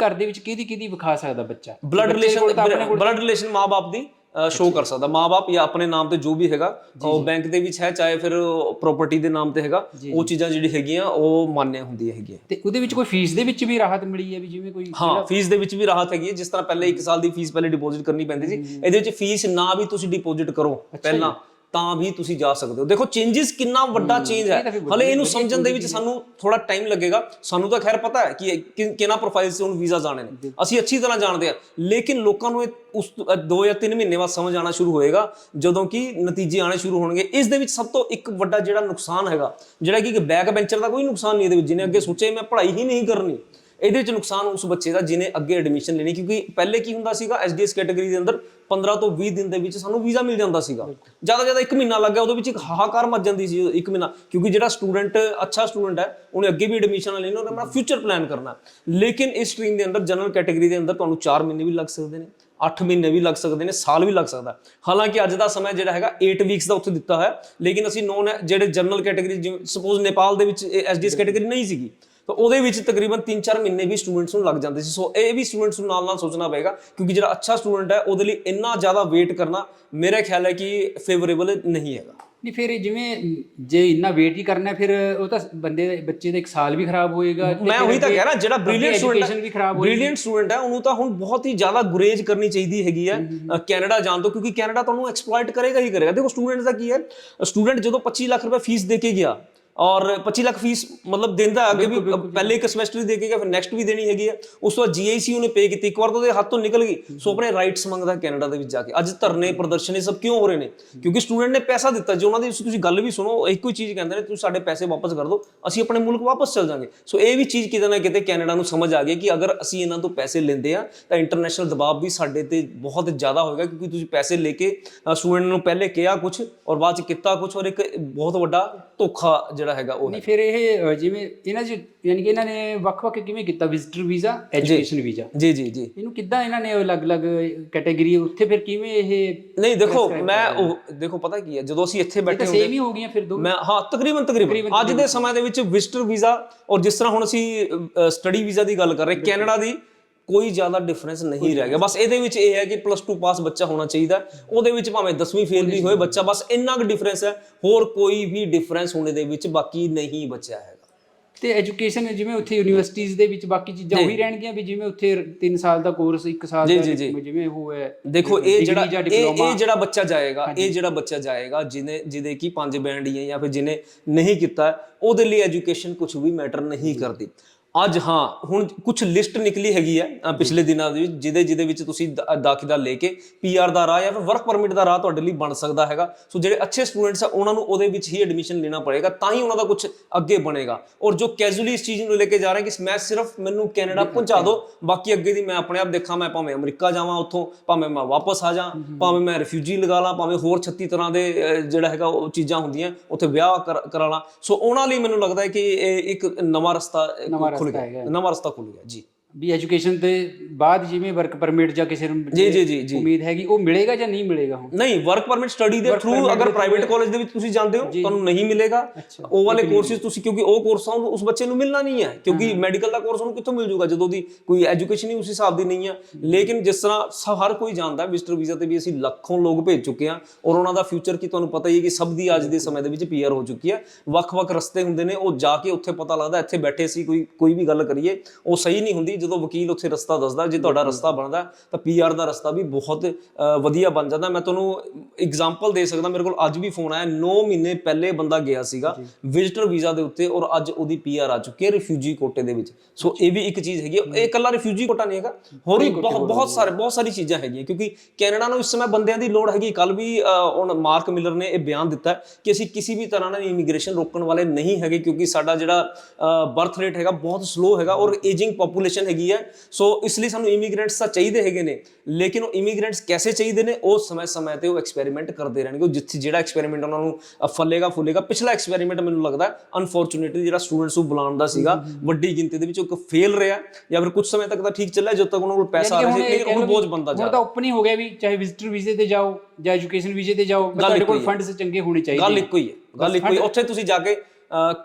ਘਰ ਦੇ ਵਿੱਚ ਕਿਹਦੀ ਕਿਹਦੀ ਵਿਖਾ ਸਕਦਾ ਬੱਚਾ? ਬਲੱਡ ਰਿਲੇਸ਼ਨ ਬਲੱਡ ਰਿਲੇਸ਼ਨ ਮਾਂ-ਬਾਪ ਦੀ ਸ਼ੋ ਕਰ ਸਕਦਾ। ਮਾਂ-ਬਾਪ ਜਾਂ ਆਪਣੇ ਨਾਮ ਤੇ ਜੋ ਵੀ ਹੈਗਾ ਉਹ ਬੈਂਕ ਦੇ ਵਿੱਚ ਹੈ ਚਾਹੇ ਫਿਰ ਪ੍ਰਾਪਰਟੀ ਦੇ ਨਾਮ ਤੇ ਹੈਗਾ ਉਹ ਚੀਜ਼ਾਂ ਜਿਹੜੀ ਹੈਗੀਆਂ ਉਹ ਮਾਨਿਆ ਹੁੰਦੀਆਂ ਹੈਗੀਆਂ। ਤੇ ਉਹਦੇ ਵਿੱਚ ਕੋਈ ਫੀਸ ਦੇ ਵਿੱਚ ਵੀ ਰਾਹਤ ਮਿਲੀ ਹੈ ਵੀ ਜਿਵੇਂ ਕੋਈ ਹਾਂ ਫੀਸ ਦੇ ਵਿੱਚ ਵੀ ਰਾਹਤ ਹੈਗੀ ਹੈ ਜਿਸ ਤਰ੍ਹਾਂ ਪਹਿਲੇ 1 ਸਾਲ ਦੀ ਫੀਸ ਪਹਿਲੇ ਡਿਪੋਜ਼ਿਟ ਕਰਨੀ ਪੈਂਦੀ ਸੀ। ਇਹਦੇ ਵਿੱਚ ਫੀਸ ਨਾ ਵੀ ਤੁਸੀਂ ਡਿਪੋਜ਼ਿਟ ਕਰੋ ਪਹਿਲਾਂ। ਤਾਂ ਵੀ ਤੁਸੀਂ ਜਾ ਸਕਦੇ ਹੋ। ਦੇਖੋ ਚੇਂजेस ਕਿੰਨਾ ਵੱਡਾ ਚੇਂਜ ਹੈ। ਹਲੇ ਇਹਨੂੰ ਸਮਝਣ ਦੇ ਵਿੱਚ ਸਾਨੂੰ ਥੋੜਾ ਟਾਈਮ ਲੱਗੇਗਾ। ਸਾਨੂੰ ਤਾਂ ਖੈਰ ਪਤਾ ਹੈ ਕਿ ਕਿਹਨਾਂ ਪ੍ਰੋਫਾਈਲ ਸੇ ਹੁਣ ਵੀਜ਼ਾ ਜਾਣੇ ਨੇ। ਅਸੀਂ ਅੱਛੀ ਤਰ੍ਹਾਂ ਜਾਣਦੇ ਹਾਂ। ਲੇਕਿਨ ਲੋਕਾਂ ਨੂੰ ਉਸ ਤੋਂ- ਅ, ਦੋ ਜਾਂ ਤਿੰਨ ਮਹੀਨੇ ਬਾਅਦ ਸਮਝ ਆਣਾ ਸ਼ੁਰੂ ਹੋਏਗਾ ਜਦੋਂ ਕਿ ਨਤੀਜੇ ਆਣੇ ਸ਼ੁਰੂ ਹੋਣਗੇ। ਇਸ ਦੇ ਵਿੱਚ ਸਭ ਤੋਂ ਇੱਕ ਵੱਡਾ ਜਿਹੜਾ ਨੁਕਸਾਨ ਹੈਗਾ ਜਿਹੜਾ ਕਿ ਬੈਕ ਬੈਂਚਰ ਦਾ ਕੋਈ ਨੁਕਸਾਨ ਨਹੀਂ ਇਹਦੇ ਵਿੱਚ ਜਿਹਨੇ ਅੱਗੇ ਸੋਚੇ ਮੈਂ ਪੜ੍ਹਾਈ ਹੀ ਨਹੀਂ ਕਰਨੀ। ਇਹਦੇ ਵਿੱਚ ਨੁਕਸਾਨ ਉਸ ਬੱਚੇ ਦਾ ਜਿਹਨੇ ਅੱਗੇ ਐਡਮਿਸ਼ਨ ਲੈਣੀ ਕਿਉਂਕਿ ਪਹਿਲੇ ਕੀ ਹੁੰਦਾ ਸੀਗਾ ਐਸਡੀਐਸ ਕੈਟਾਗਰੀ ਦੇ ਅੰਦਰ 15 ਤੋਂ 20 ਦਿਨ ਦੇ ਵਿੱਚ ਸਾਨੂੰ ਵੀਜ਼ਾ ਮਿਲ ਜਾਂਦਾ ਸੀਗਾ ਜ਼ਿਆਦਾ ਜ਼ਿਆਦਾ 1 ਮਹੀਨਾ ਲੱਗ ਗਿਆ ਉਹਦੇ ਵਿੱਚ ਇੱਕ ਹਾਹਾਕਾਰ ਮਚ ਜਾਂਦੀ ਸੀ 1 ਮਹੀਨਾ ਕਿਉਂਕਿ ਜਿਹੜਾ ਸਟੂਡੈਂਟ ਅੱਛਾ ਸਟੂਡੈਂਟ ਹੈ ਉਹਨੇ ਅੱਗੇ ਵੀ ਐਡਮਿਸ਼ਨ ਲੈਣੀ ਉਹਨੇ ਆਪਣਾ ਫਿਊਚਰ ਪਲਾਨ ਕਰਨਾ ਹੈ। ਲੇਕਿਨ ਇਸ ਸਟਰੀਮ ਦੇ ਅੰਦਰ ਜਨਰਲ ਕੈਟਾਗਰੀ ਦੇ ਅੰਦਰ ਤੁਹਾਨੂੰ 4 ਮਹੀਨੇ ਵੀ ਲੱਗ ਸਕਦੇ ਨੇ 8 ਮਹੀਨੇ ਵੀ ਲੱਗ ਸਕਦੇ ਨੇ ਸਾਲ ਵੀ ਲੱਗ ਸਕਦਾ ਹੈ। ਹਾਲਾਂਕਿ ਅੱਜ ਦਾ ਸਮਾਂ ਜਿਹੜਾ ਹੈਗਾ 8 ਵੀਕਸ ਦਾ ਉੱਥੇ ਦਿੱਤਾ ਹੋਇਆ ਲੇਕਿਨ ਅਸੀਂ ਨੋਨ ਜਿਹੜੇ ਜਨਰਲ ਕੈਟਾਗਰੀ ਜਿਵੇਂ ਸਪੋਜ਼ ਨੇਪਾਲ ਦੇ ਵਿੱਚ ਐਸਡੀਐਸ ਕੈਟਾਗਰੀ ਨਹੀਂ ਸੀਗੀ ਤਾਂ ਉਹਦੇ ਵਿੱਚ ਤਕਰੀਬਨ 3-4 ਮਹੀਨੇ ਵੀ ਸਟੂਡੈਂਟਸ ਨੂੰ ਲੱਗ ਜਾਂਦੇ ਸੀ। ਸੋ ਇਹ ਵੀ ਸਟੂਡੈਂਟਸ ਨੂੰ ਨਾਲ-ਨਾਲ ਸੋਚਣਾ ਪਏਗਾ ਕਿਉਂਕਿ ਜਿਹੜਾ ਅੱਛਾ ਸਟੂਡੈਂਟ ਹੈ ਉਹਦੇ ਲਈ ਇੰਨਾ ਜ਼ਿਆਦਾ ਵੇਟ ਕਰਨਾ ਮੇਰੇ ਖਿਆਲ ਹੈ ਕਿ ਫੇਵਰੇਬਲ ਨਹੀਂ ਹੈਗਾ। ਨਹੀਂ ਫਿਰ ਜਿਵੇਂ ਜੇ ਇੰਨਾ ਵੇਟ ਹੀ ਕਰਨਾ ਫਿਰ ਉਹ ਤਾਂ ਬੰਦੇ ਦੇ ਬੱਚੇ ਦਾ ਇੱਕ ਸਾਲ ਵੀ ਖਰਾਬ ਹੋਏਗਾ ਮੈਂ ਉਹੀ ਤਾਂ ਕਹਿ ਰਿਹਾ ਜਿਹੜਾ ਬ੍ਰਿਲੀਅੰਟ ਸਟੂਡੈਂਟ ਵੀ ਖਰਾਬ ਹੋਏਗੀ। ਬ੍ਰਿਲੀਅੰਟ ਸਟੂਡੈਂਟ ਹੈ ਉਹਨੂੰ ਤਾਂ ਹੁਣ ਬਹੁਤ ਹੀ ਜ਼ਿਆਦਾ ਗੁਰੇਜ ਕਰਨੀ ਚਾਹੀਦੀ ਹੈਗੀ ਹੈ। ਕੈਨੇਡਾ ਜਾਣ ਤੋਂ ਕਿਉਂਕਿ ਕੈਨੇਡਾ ਤੁਹਾਨੂੰ ਐਕਸਪਲੋਇਟ ਕਰੇਗਾ ਹੀ ਕਰੇਗਾ। ਦੇਖੋ ਸਟੂਡੈਂਟ ਦਾ ਕੀ ਹੈ ਸਟੂਡੈਂਟ ਜਦੋਂ 25 ਲੱਖ ਰੁਪਏ ਫੀਸ ਦੇ ਕੇ ਗਿਆ ਔਰ 25 ਲੱਖ ਫੀਸ ਮਤਲਬ ਦਿੰਦਾ ਅੱਗੇ ਵੀ ਪਹਿਲੇ ਇੱਕ ਸਮੈਸਟਰ ਦੀ ਦੇ ਕੇ ਗਿਆ ਫਿਰ ਨੈਕਸਟ ਵੀ ਦੇਣੀ ਹੈਗੀ ਹੈ ਉਸ ਤੋਂ ਬਾਅਦ ਜੀਆਈਸੀ ਉਹਨੇ ਪੇ ਕੀਤੀ। ਇੱਕ ਵਾਰ ਤਾਂ ਉਹਦੇ ਹੱਥ ਤੋਂ ਨਿਕਲ ਗਈ। ਸੋ ਆਪਣੇ ਰਾਈਟਸ ਮੰਗਦਾ ਕੈਨੇਡਾ ਦੇ ਵਿੱਚ ਜਾ ਕੇ। ਅੱਜ ਧਰਨੇ ਪ੍ਰਦਰਸ਼ਨ ਇਹ ਸਭ ਕਿਉਂ ਹੋ ਰਹੇ ਨੇ? ਕਿਉਂਕਿ ਸਟੂਡੈਂਟ ਨੇ ਪੈਸਾ ਦਿੱਤਾ। ਜੇ ਉਹਨਾਂ ਦੀ ਤੁਸੀਂ ਗੱਲ ਵੀ ਸੁਣੋ ਇੱਕੋ ਹੀ ਚੀਜ਼ ਕਹਿੰਦੇ ਨੇ ਤੁਸੀਂ ਸਾਡੇ ਪੈਸੇ ਵਾਪਸ ਕਰ ਦਿਓ। ਅਸੀਂ ਆਪਣੇ ਮੁਲਕ ਵਾਪਸ ਚਲ ਜਾਾਂਗੇ। ਸੋ ਇਹ ਵੀ ਚੀਜ਼ ਕਿਤੇ ਨਾ ਕਿਤੇ ਕੈਨੇਡਾ ਨੂੰ ਸਮਝ ਆ ਗਈ ਕਿ ਅਗਰ ਅਸੀਂ ਇਹਨਾਂ ਤੋਂ ਪੈਸੇ ਲੈਂਦੇ ਆ ਤਾਂ ਇੰਟਰਨੈਸ਼ਨਲ ਦਬਾਅ ਵੀ ਸਾਡੇ ਤੇ ਬਹੁਤ ਜ਼ਿਆਦਾ ਹੋਏਗਾ ਕਿਉਂਕਿ ਤੁਸੀਂ ਪੈਸੇ ਲੈ ਕੇ ਸਟੂਡੈਂਟ ਨੂੰ ਪਹਿਲੇ ਕਿਹਾ ਕੁਝ ਔਰ ਬਾਅਦ ਚ ਕੀਤਾ ਕੁਝ ਔਰ ਇੱਕ ਬਹੁਤ ਵੱਡਾ ਧੋਖਾ ਜਿਹੜਾ ਹੈਗਾ ਉਹ ਨਹੀਂ ਫਿਰ ਇਹ ਜਿਵੇਂ ਇਹਨਾਂ ਚ ਯਾਨੀ ਕਿ ਇਹਨਾਂ ਨੇ ਵੱਖ-ਵੱਖ ਕਿਵੇਂ ਕੀਤਾ? ਵਿਜ਼ਟਰ ਵੀਜ਼ਾ ਐਜੂਕੇਸ਼ਨ ਵੀਜ਼ਾ ਜੀ ਜੀ ਜੀ। ਇਹਨੂੰ ਕਿੱਦਾਂ ਇਹਨਾਂ ਨੇ ਅਲੱਗ-ਅਲੱਗ ਕੈਟਾਗਰੀ ਉੱਥੇ ਫਿਰ ਕਿਵੇਂ ਇਹ ਨਹੀਂ ਦੇਖੋ ਮੈਂ ਉਹ ਦੇਖੋ ਪਤਾ ਕੀ ਹੈ? ਜਦੋਂ ਅਸੀਂ ਇੱਥੇ ਬੈਠੇ ਹੁੰਦੇ ਸੇਮ ਹੀ ਹੋ ਗਈਆਂ ਫਿਰ ਦੋ। ਮੈਂ ਹਾਂ ਤਕਰੀਬਨ ਤਕਰੀਬਨ। ਅੱਜ ਦੇ ਸਮੇਂ ਦੇ ਵਿੱਚ ਵਿਜ਼ਟਰ ਵੀਜ਼ਾ ਔਰ ਜਿਸ ਤਰ੍ਹਾਂ ਹੁਣ ਅਸੀਂ ਸਟੱਡੀ ਵੀਜ਼ਾ ਦੀ ਗੱਲ ਕਰ ਰਹੇ ਕੈਨੇਡਾ ਦੀ ਕੋਈ ਜ਼ਿਆਦਾ ਡਿਫਰੈਂਸ ਨਹੀਂ ਰਹਿ ਗਿਆ। ਬਸ ਇਹਦੇ ਵਿੱਚ ਇਹ ਹੈ ਕਿ ਪਲੱਸ 2 ਪਾਸ ਬੱਚਾ ਹੋਣਾ ਚਾਹੀਦਾ। ਉਹਦੇ ਵਿੱਚ ਭਾਵੇਂ 10ਵੀਂ ਫੇਲ ਵੀ ਹੋਏ ਬੱਚਾ ਬਸ ਇੰਨਾ ਕੁ ਡਿਫਰੈਂਸ ਹੈ ਹੋਰ ਕੋਈ ਵੀ ਡਿਫਰੈਂਸ ਹੋਣੇ ਦੇ ਵਿੱਚ ਬਾਕੀ ਨਹੀਂ ਬਚਿਆ ਹੈਗਾ। ਤੇ ਐਜੂਕੇਸ਼ਨ ਜਿਵੇਂ ਉੱਥੇ ਯੂਨੀਵਰਸਿਟੀਜ਼ ਦੇ ਵਿੱਚ ਬਾਕੀ ਚੀਜ਼ਾਂ ਉਹੀ ਰਹਿਣਗੀਆਂ ਵੀ ਜਿਵੇਂ ਉੱਥੇ 3 ਸਾਲ ਦਾ ਕੋਰਸ 1 ਸਾਲ ਦਾ। ਜਿਵੇਂ ਉਹ ਹੈ। ਦੇਖੋ ਇਹ ਜਿਹੜਾ ਇਹ ਜਿਹੜਾ ਬੱਚਾ ਜਾਏਗਾ ਇਹ ਜਿਹੜਾ ਬੱਚਾ ਜਾਏਗਾ ਜਿਹਨੇ ਜਿਹਦੇ ਕੀ ਪੰਜ ਬੈਂਡ ਹੀ ਹੈ ਜਾਂ ਫਿਰ ਜਿਹਨੇ ਨਹੀਂ ਕੀਤਾ ਉਹਦੇ ਲਈ ਐਜੂਕੇਸ਼ਨ ਕੁਝ ਵੀ ਮੈਟਰ ਨਹੀਂ ਕਰਦੀ। ਅੱਜ ਹਾਂ ਹੁਣ ਕੁਝ ਲਿਸਟ ਨਿਕਲੀ ਹੈਗੀ ਹੈ ਪਿਛਲੇ ਦਿਨਾਂ ਦੇ ਵਿੱਚ ਜਿਹਦੇ ਜਿਹਦੇ ਵਿੱਚ ਤੁਸੀਂ ਦਾਖਲਾ ਲੈ ਕੇ ਪੀਆਰ ਦਾ ਰਾਹ ਜਾਂ ਫਿਰ ਵਰਕ ਪਰਮਿਟ ਦਾ ਰਾਹ ਤੁਹਾਡੇ ਲਈ ਬਣ ਸਕਦਾ ਹੈਗਾ। ਸੋ ਜਿਹੜੇ ਅੱਛੇ ਸਟੂਡੈਂਟਸ ਆ ਉਹਨਾਂ ਨੂੰ ਉਹਦੇ ਵਿੱਚ ਹੀ ਐਡਮਿਸ਼ਨ ਲੈਣਾ ਪੜੇਗਾ ਤਾਂ ਹੀ ਉਹਨਾਂ ਦਾ ਕੁਝ ਅੱਗੇ ਬਣੇਗਾ। ਔਰ ਜੋ ਕੈਜੂਅਲੀ ਇਸ ਚੀਜ਼ ਨੂੰ ਲੈ ਕੇ ਜਾ ਰਹੇ ਕਿ ਮੈਂ ਸਿਰਫ ਮੈਨੂੰ ਕੈਨੇਡਾ ਪਹੁੰਚਾ ਦਿਓ ਬਾਕੀ ਅੱਗੇ ਦੀ ਮੈਂ ਆਪਣੇ ਆਪ ਦੇਖਾਂ ਮੈਂ ਭਾਵੇਂ ਅਮਰੀਕਾ ਜਾਵਾਂ ਉੱਥੋਂ ਭਾਵੇਂ ਮੈਂ ਵਾਪਸ ਆ ਜਾ ਭਾਵੇਂ ਮੈਂ ਰਿਫਿਊਜੀ ਲਗਾ ਲਾਂ ਭਾਵੇਂ ਹੋਰ 36 ਤਰ੍ਹਾਂ ਦੇ ਜਿਹੜਾ ਹੈਗਾ ਉਹ ਚੀਜ਼ਾਂ ਹੁੰਦੀਆਂ ਉੱਥੇ ਵਿਆਹ ਕਰ- ਲਾਂ। ਸੋ ਉਹਨਾਂ ਲਈ ਮੈਨੂੰ ਲੱਗਦਾ ਹੈ ਕਿ ਇਹ ਇੱਕ ਨਵਾਂ ਰਸਤਾ ਰਸਤਾ ਗਿਆ। ਨਵਾਂ ਰਸਤਾ ਖੁੱਲ ਗਿਆ ਜੀ ਵੀ ਐਜੂਕੇਸ਼ਨ ਦੇ ਬਾਅਦ ਜਿਵੇਂ ਵਰਕ ਪਰਮਿਟ ਜਾਂ ਕਿਸੇ ਨੂੰ ਜੀ ਜੀ ਜੀ ਜੀ। ਉਮੀਦ ਹੈਗੀ ਉਹ ਮਿਲੇਗਾ ਜਾਂ ਨਹੀਂ ਮਿਲੇਗਾ ਹੁਣ? ਨਹੀਂ ਵਰਕ ਪਰਮਿਟ ਸਟੱਡੀ ਦੇ ਥਰੂ ਅਗਰ ਪ੍ਰਾਈਵੇਟ ਕਾਲਜ ਦੇ ਵਿੱਚ ਤੁਸੀਂ ਜਾਂਦੇ ਹੋ ਤੁਹਾਨੂੰ ਨਹੀਂ ਮਿਲੇਗਾ। ਉਹ ਵਾਲੇ ਕੋਰਸਿਸ ਤੁਸੀਂ ਕਿਉਂਕਿ ਉਹ ਕੋਰਸ ਉਸ ਬੱਚੇ ਨੂੰ ਮਿਲਣਾ ਨਹੀਂ ਹੈ ਕਿਉਂਕਿ ਮੈਡੀਕਲ ਦਾ ਕੋਰਸ ਉਹਨੂੰ ਕਿੱਥੋਂ ਮਿਲ ਜੂਗਾ ਜਦੋਂ ਦੀ ਕੋਈ ਐਜੂਕੇਸ਼ਨ ਹੀ ਉਸ ਹਿਸਾਬ ਦੀ ਨਹੀਂ ਹੈ ਲੇਕਿਨ ਜਿਸ ਤਰ੍ਹਾਂ ਹਰ ਕੋਈ ਜਾਣਦਾ ਵਿਜ਼ਟਰ ਵੀਜ਼ਾ ਤੇ ਵੀ ਅਸੀਂ ਲੱਖੋਂ ਲੋਕ ਭੇਜ ਚੁੱਕੇ ਹਾਂ ਔਰ ਉਹਨਾਂ ਦਾ ਫਿਊਚਰ ਕੀ ਤੁਹਾਨੂੰ ਪਤਾ ਹੀ ਹੈ ਕਿ ਸਭ ਦੀ ਅੱਜ ਦੇ ਸਮੇਂ ਦੇ ਵਿੱਚ ਪੀਆਰ ਹੋ ਚੁੱਕੀ ਹੈ। ਵੱਖ-ਵੱਖ ਰਸਤੇ ਹੁੰਦੇ ਨੇ ਉਹ ਜਾ ਕੇ ਉੱਥੇ ਪਤਾ ਲੱਗਦਾ ਇੱਥੇ ਬੈਠੇ ਸੀ ਕੋਈ ਕੋਈ ਵੀ ਗੱਲ ਕਰੀਏ ਉਹ ਸਹੀ ਨਹੀਂ ਹੁੰਦੀ। ਜਦੋਂ ਵਕੀਲ ਉੱਥੇ ਰਸਤਾ ਦੱਸਦਾ ਜੇ ਤੁਹਾਡਾ ਰਸਤਾ ਬਣਦਾ ਤਾਂ ਪੀਆਰ ਦਾ ਰਸਤਾ ਵੀ ਬਹੁਤ ਵਧੀਆ ਬਣ ਜਾਂਦਾ। ਮੈਂ ਤੁਹਾਨੂੰ ਐਗਜ਼ਾਮਪਲ ਦੇ ਸਕਦਾ ਮੇਰੇ ਕੋਲ ਅੱਜ ਵੀ ਫੋਨ ਆਇਆ। 9 ਮਹੀਨੇ ਪਹਿਲੇ ਬੰਦਾ ਗਿਆ ਸੀਗਾ ਵਿਜ਼ਟਰ ਵੀਜ਼ਾ ਦੇ ਉੱਤੇ ਔਰ ਅੱਜ ਉਹਦੀ ਪੀਆਰ ਆ ਚੁੱਕੀ ਹੈ ਰਿਫਿਊਜੀ ਕੋਟੇ ਦੇ ਵਿੱਚ। ਸੋ ਇਹ ਵੀ ਇੱਕ ਚੀਜ਼ ਹੈਗੀ। ਇਹ ਇਕੱਲਾ ਰਿਫਿਊਜੀ ਕੋਟਾ ਨਹੀਂ ਹੈਗਾ। ਹੋਰ ਵੀ ਬਹੁਤ ਬਹੁਤ ਸਾਰੇ ਬਹੁਤ ਸਾਰੀ ਚੀਜ਼ਾਂ ਹੈਗੀਆਂ। ਕਿਉਂਕਿ ਕੈਨੇਡਾ ਨੂੰ ਇਸ ਸਮੇਂ ਬੰਦਿਆਂ ਦੀ ਲੋੜ ਹੈਗੀ। ਕੱਲ ਵੀ ਹੁਣ ਮਾਰਕ ਮਿਲਰ ਨੇ ਇਹ ਬਿਆਨ ਦਿੱਤਾ ਕਿ ਅਸੀਂ ਕਿਸੇ ਵੀ ਤਰ੍ਹਾਂ ਨਾਲ ਇਮੀਗ੍ਰੇਸ਼ਨ ਰੋਕਣ ਵਾਲੇ ਨਹੀਂ ਹੈਗੇ। ਕਿਉਂਕਿ ਸਾਡਾ ਜਿਹੜਾ ਬਰਥ ਰੇਟ ਹੈਗਾ ਬਹੁਤ ਸਲੋ ਹੈਗਾ ਔਰ ਏਜਿੰਗ ਪੋਪੂਲੇਸ਼ਨ ਹੈਗੀ ਹੈ। ਸੋ ਇਸ ਲਈ ਸਾਨੂੰ ਇਮੀਗ੍ਰੈਂਟਸ ਤਾਂ ਚਾਹੀਦੇ ਹੈਗੇ ਨੇ ਲੇਕਿਨ ਉਹ ਇਮੀਗ੍ਰੈਂਟਸ ਕੈਸੇ ਚਾਹੀਦੇ ਨੇ? ਉਹ ਸਮੇਂ ਸਮੇਂ ਤੇ ਉਹ ਐਕਸਪੈਰੀਮੈਂਟ ਕਰਦੇ ਰਹਿਣਗੇ। ਜਿੱਥੇ ਜਿਹੜਾ ਐਕਸਪੈਰੀਮੈਂਟ ਉਹਨਾਂ ਨੂੰ ਫੱਲੇਗਾ ਫੁੱਲੇਗਾ। ਪਿਛਲਾ ਐਕਸਪੈਰੀਮੈਂਟ ਮੈਨੂੰ ਲੱਗਦਾ ਅਨਫੋਰਚੂਨੇਟਲੀ ਜਿਹੜਾ ਸਟੂਡੈਂਟਸ ਨੂੰ ਬੁਲਾਉਣ ਦਾ ਸੀਗਾ ਵੱਡੀ ਗਿਣਤੀ ਦੇ ਵਿੱਚ ਉਹ ਫੇਲ ਰਿਹਾ। ਜਾਂ ਫਿਰ ਕੁਝ ਸਮੇਂ ਤੱਕ ਤਾਂ ਠੀਕ ਚੱਲਿਆ ਜਦੋਂ ਤੱਕ ਉਹਨਾਂ ਕੋਲ ਪੈਸਾ ਆ ਰਿਹਾ ਸੀ ਲੇਕਿਨ ਹੁਣ ਬੋਝ ਬੰਦਾ ਜਾ ਹੁਣ ਤਾਂ ਓਪਨ ਹੀ ਹੋ ਗਿਆ ਵੀ ਚਾਹੇ ਵਿਜ਼ਟਰ ਵੀਜ਼ੇ ਤੇ ਜਾਓ ਜਾਂ ਐਜੂਕੇਸ਼ਨ ਵੀਜ਼ੇ ਤੇ ਜਾਓ ਤੁਹਾਡੇ ਕੋਲ ਫੰਡਸ ਚੰਗੇ ਹੋਣੇ ਚਾਹੀਦੇ ਗੱਲ ਇੱਕੋ ਹੀ ਹੈ। ਗੱਲ ਇੱਕੋ ਹੀ। ਉੱਥੇ ਤੁਸੀਂ ਜਾ ਕੇ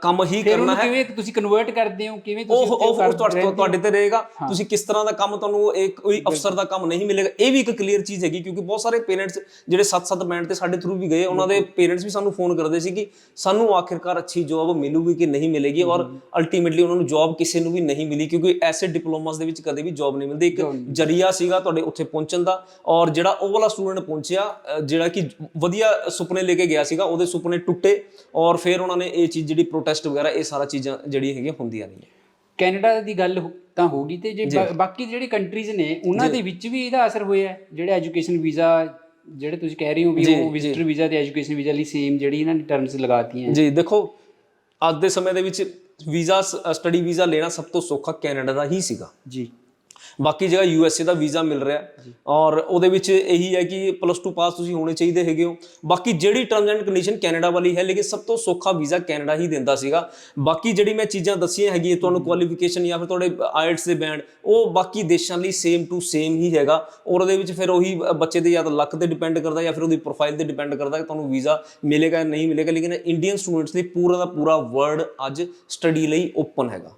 ਕੰਮ ਹੀ ਫਿਰ ਕਰਨਾ ਉਹਨੂੰ ਹੈ। ਕਿਵੇਂ ਤੁਸੀਂ ਕਨਵਰਟ ਕਰਦੇ ਹੋ? ਕਿਵੇਂ ਤੁਸੀਂ ਉਹ ਉਹ ਤੁਹਾਡੇ ਤੁਹਾਡੇ ਤੇ ਰਹੇਗਾ। ਤੁਸੀਂ ਕਿਸ ਤਰ੍ਹਾਂ ਦਾ ਕੰਮ ਤੁਹਾਨੂੰ ਇੱਕ ਕੋਈ ਅਫਸਰ ਦਾ ਕੰਮ ਨਹੀਂ ਮਿਲੇਗਾ। ਇਹ ਵੀ ਇੱਕ ਕਲੀਅਰ ਚੀਜ਼ ਹੈਗੀ ਕਿਉਂਕਿ ਬਹੁਤ ਸਾਰੇ ਪੇਰੈਂਟਸ ਜਿਹੜੇ 7-7 ਬੈਂਡ ਤੇ ਸਾਡੇ ਥਰੂ ਵੀ ਗਏ ਉਹਨਾਂ ਦੇ ਪੇਰੈਂਟਸ ਵੀ ਸਾਨੂੰ ਫੋਨ ਕਰਦੇ ਸੀ ਕਿ ਸਾਨੂੰ ਆਖਿਰਕਾਰ ਅੱਛੀ ਜੌਬ ਮਿਲੂਗੀ ਕਿ ਨਹੀਂ ਮਿਲੇਗੀ ਔਰ ਅਲਟੀਮੇਟਲੀ ਉਹਨਾਂ ਨੂੰ ਜੌਬ ਕਿਸੇ ਨੂੰ ਵੀ ਨਹੀਂ ਮਿਲੀ ਕਿਉਂਕਿ ਐਸੇ ਡਿਪਲੋਮਾਸ ਦੇ ਵਿੱਚ ਕਦੇ ਵੀ ਜੌਬ ਨਹੀਂ ਮਿਲਦੀ। ਇੱਕ ਜਰੀਆ ਸੀਗਾ ਤੁਹਾਡੇ ਉੱਥੇ ਪਹੁੰਚਣ ਦਾ ਔਰ ਜਿਹੜਾ ਉਹ ਵਾਲਾ ਸਟੂਡੈਂਟ ਪਹੁੰਚਿਆ ਅ, ਜਿਹੜਾ ਕਿ ਵਧੀਆ ਸੁਪਨੇ ਲੈ ਕੇ ਗਿਆ ਸੀਗਾ ਉਹਦੇ ਸੁਪਨੇ ਟੁੱਟੇ ਔਰ ਫਿਰ ਉਹਨਾਂ ਨੇ ਇਹ ਚੀਜ਼ ਜਿਹੜੀ ਪ੍ਰੋਟੈਸਟ ਵਗੈਰਾ ਇਹ ਸਾਰਾ ਚੀਜ਼ਾਂ ਜਿਹੜੀਆਂ ਹੈਗੀਆਂ ਹੁੰਦੀਆਂ ਨਹੀਂ ਕੈਨੇਡਾ ਦੀ ਗੱਲ ਹੋ- ਤਾਂ ਹੋਗੀ ਤੇ ਜੇ ਬਾਕੀ ਜਿਹੜੇ ਕੰਟਰੀਜ਼ ਨੇ ਉਹਨਾਂ ਦੇ ਵਿੱਚ ਵੀ ਇਹਦਾ ਅਸਰ ਹੋਇਆ ਹੈ? ਜਿਹੜੇ ਐਜੂਕੇਸ਼ਨ ਵੀਜ਼ਾ ਜਿਹੜੇ ਤੁਸੀਂ ਕਹਿ ਰਹੇ ਹੋ ਵੀ ਉਹ ਵਿਜ਼ਟਰ ਵੀਜ਼ਾ ਤੇ ਐਜੂਕੇਸ਼ਨ ਵੀਜ਼ਾ ਲਈ ਸੇਮ ਜਿਹੜੀ ਇਹਨਾਂ ਨੇ ਟਰਮਸ ਲਗਾਤੀਆਂ ਜੀ ਦੇਖੋ ਅੱਜ ਦੇ ਸਮੇਂ ਦੇ ਵਿੱਚ ਵੀਜ਼ਾ ਸਟੱਡੀ ਵੀਜ਼ਾ ਲੈਣਾ ਸਭ ਤੋਂ ਸੌਖਾ ਕੈਨੇਡਾ ਦਾ ਹੀ ਸੀਗਾ। ਜੀ। ਬਾਕੀ ਜਗ੍ਹਾ ਯੂ ਐਸ ਏ ਦਾ ਵੀਜ਼ਾ ਮਿਲ ਰਿਹਾ ਔਰ ਉਹਦੇ ਵਿੱਚ ਇਹੀ ਹੈ ਕਿ ਪਲੱਸ 2 ਪਾਸ ਤੁਸੀਂ ਹੋਣੇ ਚਾਹੀਦੇ ਹੈਗੇ ਹੋ। ਬਾਕੀ ਜਿਹੜੀ ਟਰਮਸ ਐਂਡ ਕੰਡੀਸ਼ਨ ਕੈਨੇਡਾ ਵਾਲੀ ਹੈ ਲੇਕਿਨ ਸਭ ਤੋਂ ਸੌਖਾ ਵੀਜ਼ਾ ਕੈਨੇਡਾ ਹੀ ਦਿੰਦਾ ਸੀਗਾ। ਬਾਕੀ ਜਿਹੜੀ ਮੈਂ ਚੀਜ਼ਾਂ ਦੱਸੀਆਂ ਹੈਗੀਆਂ ਤੁਹਾਨੂੰ ਕੁਆਲੀਫਿਕੇਸ਼ਨ ਜਾਂ ਫਿਰ ਤੁਹਾਡੇ ਆਇਲਟਸ ਦੇ ਬੈਂਡ ਉਹ ਬਾਕੀ ਦੇਸ਼ਾਂ ਲਈ ਸੇਮ ਟੂ ਸੇਮ ਹੀ ਹੈਗਾ। ਔਰ ਉਹਦੇ ਵਿੱਚ ਫਿਰ ਉਹੀ ਬੱਚੇ ਦੇ ਜਾਂ ਤਾਂ ਲੱਕ ਤੇ ਡਿਪੈਂਡ ਕਰਦਾ ਜਾਂ ਫਿਰ ਉਹਦੀ ਪ੍ਰੋਫਾਈਲ ਤੇ ਡਿਪੈਂਡ ਕਰਦਾ ਕਿ ਤੁਹਾਨੂੰ ਵੀਜ਼ਾ ਮਿਲੇਗਾ ਜਾਂ ਨਹੀਂ ਮਿਲੇਗਾ। ਲੇਕਿਨ ਇੰਡੀਅਨ ਸਟੂਡੈਂਟਸ ਲਈ ਪੂਰਾ ਦਾ ਪੂਰਾ ਵਰਲਡ ਅੱਜ ਸਟੱਡੀ ਲਈ ਓਪਨ ਹੈਗਾ।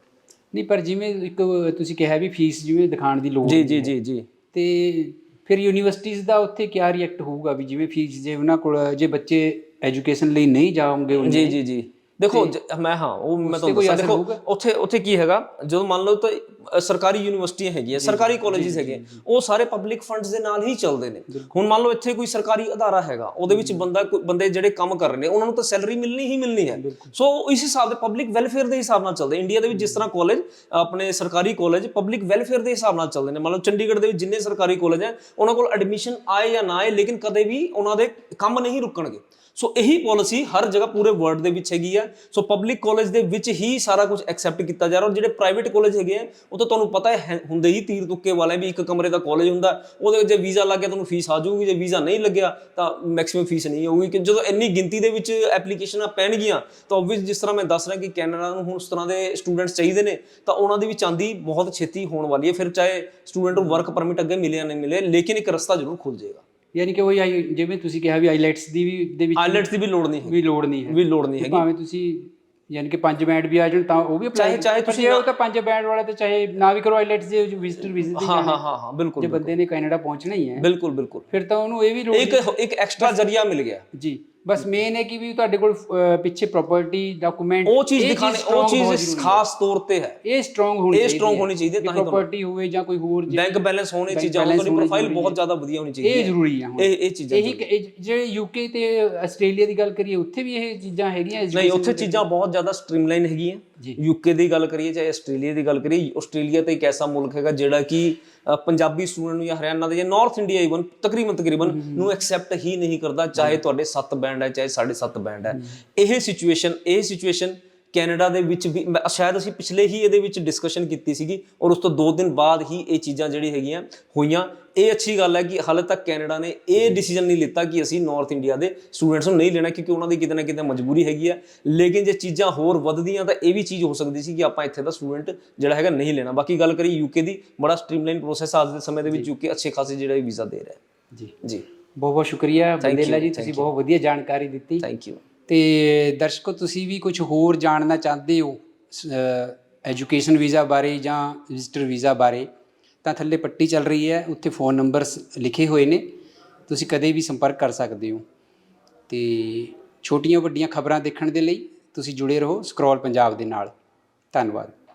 ਨਹੀਂ ਪਰ ਜਿਵੇਂ ਇੱਕ ਤੁਸੀਂ ਕਿਹਾ ਵੀ ਫੀਸ ਜਿਵੇਂ ਦਿਖਾਉਣ ਦੀ ਲੋੜ ਜੀ ਜੀ ਜੀ ਜੀ। ਤੇ ਫਿਰ ਯੂਨੀਵਰਸਿਟੀਜ਼ ਦਾ ਉੱਥੇ ਕਿਆ ਰਿਐਕਟ ਹੋਊਗਾ ਵੀ ਜਿਵੇਂ ਫੀਸ ਜੇ ਉਹਨਾਂ ਕੋਲ ਜੇ ਬੱਚੇ ਐਜੂਕੇਸ਼ਨ ਲਈ ਨਹੀਂ ਉਹ ਜੀ ਜੀ ਜੀ। ਦੇਖੋ ਜ- ਮੈਂ ਹਾਂ ਉਹ ਮੈਂ ਤੁਹਾਨੂੰ ਕੋਈ ਅਸਰ ਦੇਖੋ ਹੋਊਗਾ? ਉੱਥੇ ਉੱਥੇ ਕੀ ਹੈਗਾ ਜਦੋਂ ਮੰਨ ਲਓ ਤਾਂ ਅ, ਸਰਕਾਰੀ ਯੂਨੀਵਰਸਿਟੀਆਂ ਹੈਗੀਆਂ ਸਰਕਾਰੀ ਕਾਲਜਸ ਹੈਗੇ ਉਹ ਸਾਰੇ ਪਬਲਿਕ ਫੰਡਸ ਦੇ ਨਾਲ ਹੀ ਚੱਲਦੇ ਨੇ। ਹੁਣ ਮੰਨ ਲਓ ਇੱਥੇ ਕੋਈ ਸਰਕਾਰੀ ਅਦਾਰਾ ਹੈਗਾ ਉਹਦੇ ਵਿੱਚ ਬੰਦਾ ਕੋਈ ਬੰਦੇ ਜਿਹੜੇ ਕੰਮ ਕਰ ਰਹੇ ਨੇ ਉਹਨਾਂ ਨੂੰ ਤਾਂ ਸੈਲਰੀ ਮਿਲਣੀ ਹੀ ਮਿਲਣੀ ਹੈ। ਸੋ ਇਸ ਹਿਸਾਬ ਦੇ ਪਬਲਿਕ ਵੈਲਫੇਅਰ ਦੇ ਹਿਸਾਬ ਨਾਲ ਚੱਲਦੇ ਇੰਡੀਆ ਦੇ ਵਿੱਚ ਜਿਸ ਤਰ੍ਹਾਂ ਕਾਲਜ ਆਪਣੇ ਸਰਕਾਰੀ ਕਾਲਜ ਪਬਲਿਕ ਵੈਲਫੇਅਰ ਦੇ ਹਿਸਾਬ ਨਾਲ ਚੱਲਦੇ ਨੇ। ਮੰਨ ਲਓ ਚੰਡੀਗੜ੍ਹ ਦੇ ਵਿੱਚ ਜਿੰਨੇ ਸਰਕਾਰੀ ਕਾਲਜ ਹੈ ਉਹਨਾਂ ਕੋਲ ਐਡਮਿਸ਼ਨ ਆਏ ਜਾਂ ਨਾ ਆਏ ਲੇਕਿਨ ਕਦੇ ਵੀ ਉਹਨਾਂ ਦੇ ਕੰਮ ਨਹੀਂ ਰੁਕਣਗੇ। ਸੋ ਇਹੀ ਪਾਲਿਸੀ ਹਰ ਜਗ੍ਹਾ ਪੂਰੇ ਵਰਲਡ ਦੇ ਵਿੱਚ ਹੈਗੀ ਆ ਸੋ ਪਬਲਿਕ ਕਾਲਜ ਦੇ ਵਿੱਚ ਹੀ ਸਾਰਾ ਕੁਝ ਐਕਸੈਪਟ ਕੀਤਾ ਜਾ ਰਿਹਾ ਔਰ ਜਿਹੜੇ ਪ੍ਰਾਈਵੇਟ ਕਾਲਜ ਹੈਗੇ ਆ, ਉਹ ਤਾਂ ਤੁਹਾਨੂੰ ਪਤਾ ਹੈ ਹੁੰਦੇ ਹੀ ਤੀਰ ਤੁੱਕੇ ਵਾਲੇ ਵੀ ਇੱਕ ਕਮਰੇ ਦਾ ਕਾਲਜ ਹੁੰਦਾ, ਉਹਦੇ ਵਿੱਚ ਜੇ ਵੀਜ਼ਾ ਲੱਗ ਗਿਆ, ਤੁਹਾਨੂੰ ਫੀਸ ਆ ਜਾਊਗੀ, ਜੇ ਵੀਜ਼ਾ ਨਹੀਂ ਲੱਗਿਆ, ਤਾਂ ਮੈਕਸਿਮਮ ਫੀਸ ਨਹੀਂ ਹੋਊਗੀ, ਕਿ ਜਦੋਂ ਇੰਨੀ ਗਿਣਤੀ ਦੇ ਵਿੱਚ ਐਪਲੀਕੇਸ਼ਨਾਂ ਪੈਣਗੀਆਂ, ਤਾਂ ਆਬਵੀਅਸ ਜਿਸ ਤਰ੍ਹਾਂ ਮੈਂ ਦੱਸ ਰਿਹਾ ਕਿ ਕੈਨੇਡਾ ਨੂੰ ਹੁਣ ਉਸ ਤਰ੍ਹਾਂ ਦੇ ਸਟੂਡੈਂਟਸ ਚਾਹੀਦੇ ਨੇ, ਤਾਂ ਉਹਨਾਂ ਦੀ ਵੀ ਚਾਂਦੀ ਬਹੁਤ ਛੇਤੀ ਹੋਣ ਵਾਲੀ ਹੈ, ਫਿਰ ਚਾਹੇ ਸਟੂਡੈਂਟ ਨੂੰ ਵਰਕ ਪਰਮਿਟ ਅੱਗੇ ਮਿਲੇ ਜਾਂ ਨਹੀਂ ਮਿਲੇ, ਲੇਕਿਨ ਇੱਕ ਰਸਤਾ ਜ਼ਰੂਰ ਖੁੱਲ ਜਾਏਗਾ। ਯਾਨੀ ਕਿ ਉਹ ਜਿਵੇਂ ਤੁਸੀਂ ਕਿਹਾ ਵੀ ਆਈਲੈਟਸ ਦੀ ਵੀ ਦੇ ਵਿੱਚ ਆਈਲੈਟਸ ਦੀ ਵੀ ਲੋੜ ਨਹੀਂ ਹੈ ਵੀ ਲੋੜ ਨਹੀਂ ਹੈ ਵੀ ਲੋੜ ਨਹੀਂ ਹੈਗੀ। ਭਾਵੇਂ ਤੁਸੀਂ ਯਾਨੀ ਕਿ ਪੰਜ ਬੈਂਡ ਵੀ ਆ ਜਾਣ ਤਾਂ ਉਹ ਵੀ ਅਪਲਾਈ ਚਾਹੇ- ਚਾਹੇ ਤੁਸੀਂ ਉਹ ਤਾਂ ਪੰਜ ਬੈਂਡ ਵਾਲਾ ਤੇ ਚਾਹੇ ਨਾ ਵੀ ਕਰੋ ਆਈਲੈਟਸ ਦੇ ਵਿਜ਼ਟਰ ਵੀਜ਼ੇ ਤੇ ਹਾਂ ਹਾਂ ਹਾਂ ਹਾਂ ਬਿਲਕੁਲ ਜੇ ਬੰਦੇ ਨੇ ਕੈਨੇਡਾ ਪਹੁੰਚਣਾ ਹੀ ਹੈ। ਬਿਲਕੁਲ ਬਿਲਕੁਲ। ਫਿਰ ਤਾਂ ਉਹਨੂੰ ਇਹ ਵੀ ਲੋੜ ਇੱਕ ਇੱਕ ਐਕਸਟਰਾ ਜ਼ਰੀਆ ਮਿਲ ਗਿਆ। ਜੀ। ਬਸ ਮੇਨ ਹੈ ਕਿ ਵੀ ਤੁਹਾਡੇ ਕੋਲ ਅਹ, ਪਿੱਛੇ ਪ੍ਰਾਪਰਟੀ ਡਾਕੂਮੈਂਟ ਉਹ ਚੀਜ਼ ਦਿਖਾਣੇ ਉਹ ਚੀਜ਼ ਖਾਸ ਤੌਰ ਤੇ ਹੈ। ਇਹ ਸਟਰੋਂਗ ਹੋਣੀ ਇਹ strong ਹੋਣੀ ਚਾਹੀਦੀ ਹੈ, ਤਾਂ ਹੀ ਤੁਹਾਨੂੰ- ਪ੍ਰਾਪਰਟੀ ਹੋਵੇ ਜਾਂ ਕੋਈ ਹੋਰ ਜੇ- ਬੈਂਕ ਬੈਲੈਂਸ ਹੋਣੇ ਚੀਜ਼ਾਂ balance ਤੁਹਾਡੀ ਹੋਣੇ ਪ੍ਰੋਫਾਈਲ ਬਹੁਤ ਜ਼ਿਆਦਾ ਵਧੀਆ ਹੋਣੀ ਚਾਹੀਦੀ ਇਹ ਹੈ। ਜ਼ਰੂਰੀ ਆ ਹੁਣ। ਇਹ ਇਹ ਚੀਜ਼ਾਂ ਇਹੀ ਕਿ- ਇਹ ਜਿਹੜੇ ਯੂਕੇ ਤੇ ਆਸਟ੍ਰੇਲੀਆ ਦੀ ਗੱਲ ਕਰੀਏ ਉੱਥੇ ਵੀ ਇਹ ਚੀਜ਼ਾਂ ਹੈਗੀਆਂ ਨਹੀਂ ਉੱਥੇ ਚੀਜ਼ਾਂ ਬਹੁਤ ਜ਼ਿਆਦਾ ਸਟ੍ਰੀਮਲਾਈਨ ਹੈਗੀਆਂ। ਯੂਕੇ ਦੀ ਗੱਲ ਕਰੀਏ ਚਾਹੇ ਆਸਟ੍ਰੇਲੀਆ ਦੀ ਗੱਲ ਕਰੀਏ ਆਸਟ੍ਰੇਲੀਆ ਤਾਂ ਇੱਕ ਐਸਾ ਮੁਲਕ ਹੈਗਾ ਜਿਹੜਾ ਕਿ ਪੰਜਾਬੀ ਸਟੂਡੈਂਟ ਨੂੰ ਜਾਂ ਹਰਿਆਣਾ ਦੇ ਜਾਂ ਨਾਰਥ ਇੰਡੀਆ ਇਵਨ ਤਕਰੀਬਨ ਤਕਰੀਬਨ ਨੂੰ ਐਕਸੈਪਟ ਹੀ ਨਹੀਂ ਕਰਦਾ ਚਾਹੇ ਤੁਹਾਡੇ 7 ਬੈਂਡ ਹੈ ਚਾਹੇ 7.5 ਬੈਂਡ ਹੈ। ਇਹ ਸਿਚੁਏਸ਼ਨ ਇਹ ਸਿਚੁਏਸ਼ਨ ਕੈਨੇਡਾ ਦੇ ਵਿੱਚ ਵੀ ਸ਼ਾਇਦ ਅਸੀਂ ਪਿਛਲੇ ਹੀ ਇਹਦੇ ਵਿੱਚ ਡਿਸਕਸ਼ਨ ਕੀਤੀ ਸੀਗੀ ਔਰ ਉਸ ਤੋਂ 2 ਦਿਨ ਬਾਅਦ ਹੀ ਇਹ ਚੀਜ਼ਾਂ ਜਿਹੜੀ ਹੈਗੀਆਂ ਹੋਈਆਂ। ਇਹ ਅੱਛੀ ਗੱਲ ਹੈ ਕਿ ਹਾਲੇ ਤੱਕ ਕੈਨੇਡਾ ਨੇ ਇਹ ਡਿਸੀਜਨ ਨਹੀਂ ਲਿੱਤਾ ਕਿ ਅਸੀਂ ਨਾਰਥ ਇੰਡੀਆ ਦੇ ਸਟੂਡੈਂਟਸ ਨੂੰ ਨਹੀਂ ਲੈਣਾ ਕਿਉਂਕਿ ਉਹਨਾਂ ਦੀ ਕਿਤੇ ਨਾ ਕਿਤੇ ਮਜਬੂਰੀ ਹੈਗੀ ਆ। ਲੇਕਿਨ ਜੇ ਚੀਜ਼ਾਂ ਹੋਰ ਵੱਧਦੀਆਂ ਤਾਂ ਇਹ ਵੀ ਚੀਜ਼ ਹੋ ਸਕਦੀ ਸੀ ਕਿ ਆਪਾਂ ਇੱਥੇ ਦਾ ਸਟੂਡੈਂਟ ਜਿਹੜਾ ਹੈਗਾ ਨਹੀਂ ਲੈਣਾ। ਬਾਕੀ ਗੱਲ ਕਰੀ ਯੂਕੇ ਦੀ ਬੜਾ ਸਟ੍ਰੀਮਲਾਈਨ ਪ੍ਰੋਸੈਸ ਅੱਜ ਦੇ ਸਮੇਂ ਦੇ ਵਿੱਚ ਯੂਕੇ ਅੱਛੇ ਖਾਸੇ ਜਿਹੜਾ ਵੀਜ਼ਾ ਦੇ ਰਿਹਾ ਹੈ। ਜੀ। ਜੀ। ਬਹੁਤ ਬਹੁਤ ਸ਼ੁਕਰੀਆ ਬੰਦੇਲਾ ਜੀ ਤੁਸੀਂ ਬਹੁਤ ਵਧੀਆ ਜਾਣਕਾਰੀ ਦਿੱਤੀ। ਥੈਂਕ ਯੂ ਤੇ ਦਰਸ਼ਕੋ ਤੁਸੀਂ ਵੀ ਕੁਝ ਹੋਰ ਜਾਣਨਾ ਚਾਹੁੰਦੇ ਹੋ ਐਜੂਕੇਸ਼ਨ ਵੀਜ਼ਾ ਬਾਰੇ ਜਾਂ ਵਿਜ਼ਟਰ ਵੀਜ਼ਾ ਬਾਰੇ? ਤਾਂ ਥੱਲੇ ਪੱਟੀ ਚੱਲ ਰਹੀ ਹੈ, ਉੱਥੇ ਫੋਨ ਨੰਬਰਸ ਲਿਖੇ ਹੋਏ ਨੇ, ਤੁਸੀਂ ਕਦੇ ਵੀ ਸੰਪਰਕ ਕਰ ਸਕਦੇ ਹੋ। ਤੇ ਛੋਟੀਆਂ ਵੱਡੀਆਂ ਖਬਰਾਂ ਦੇਖਣ ਦੇ ਲਈ ਤੁਸੀਂ ਜੁੜੇ ਰਹੋ ਸਕਰੋਲ ਪੰਜਾਬ ਦੇ ਨਾਲ। ਧੰਨਵਾਦ।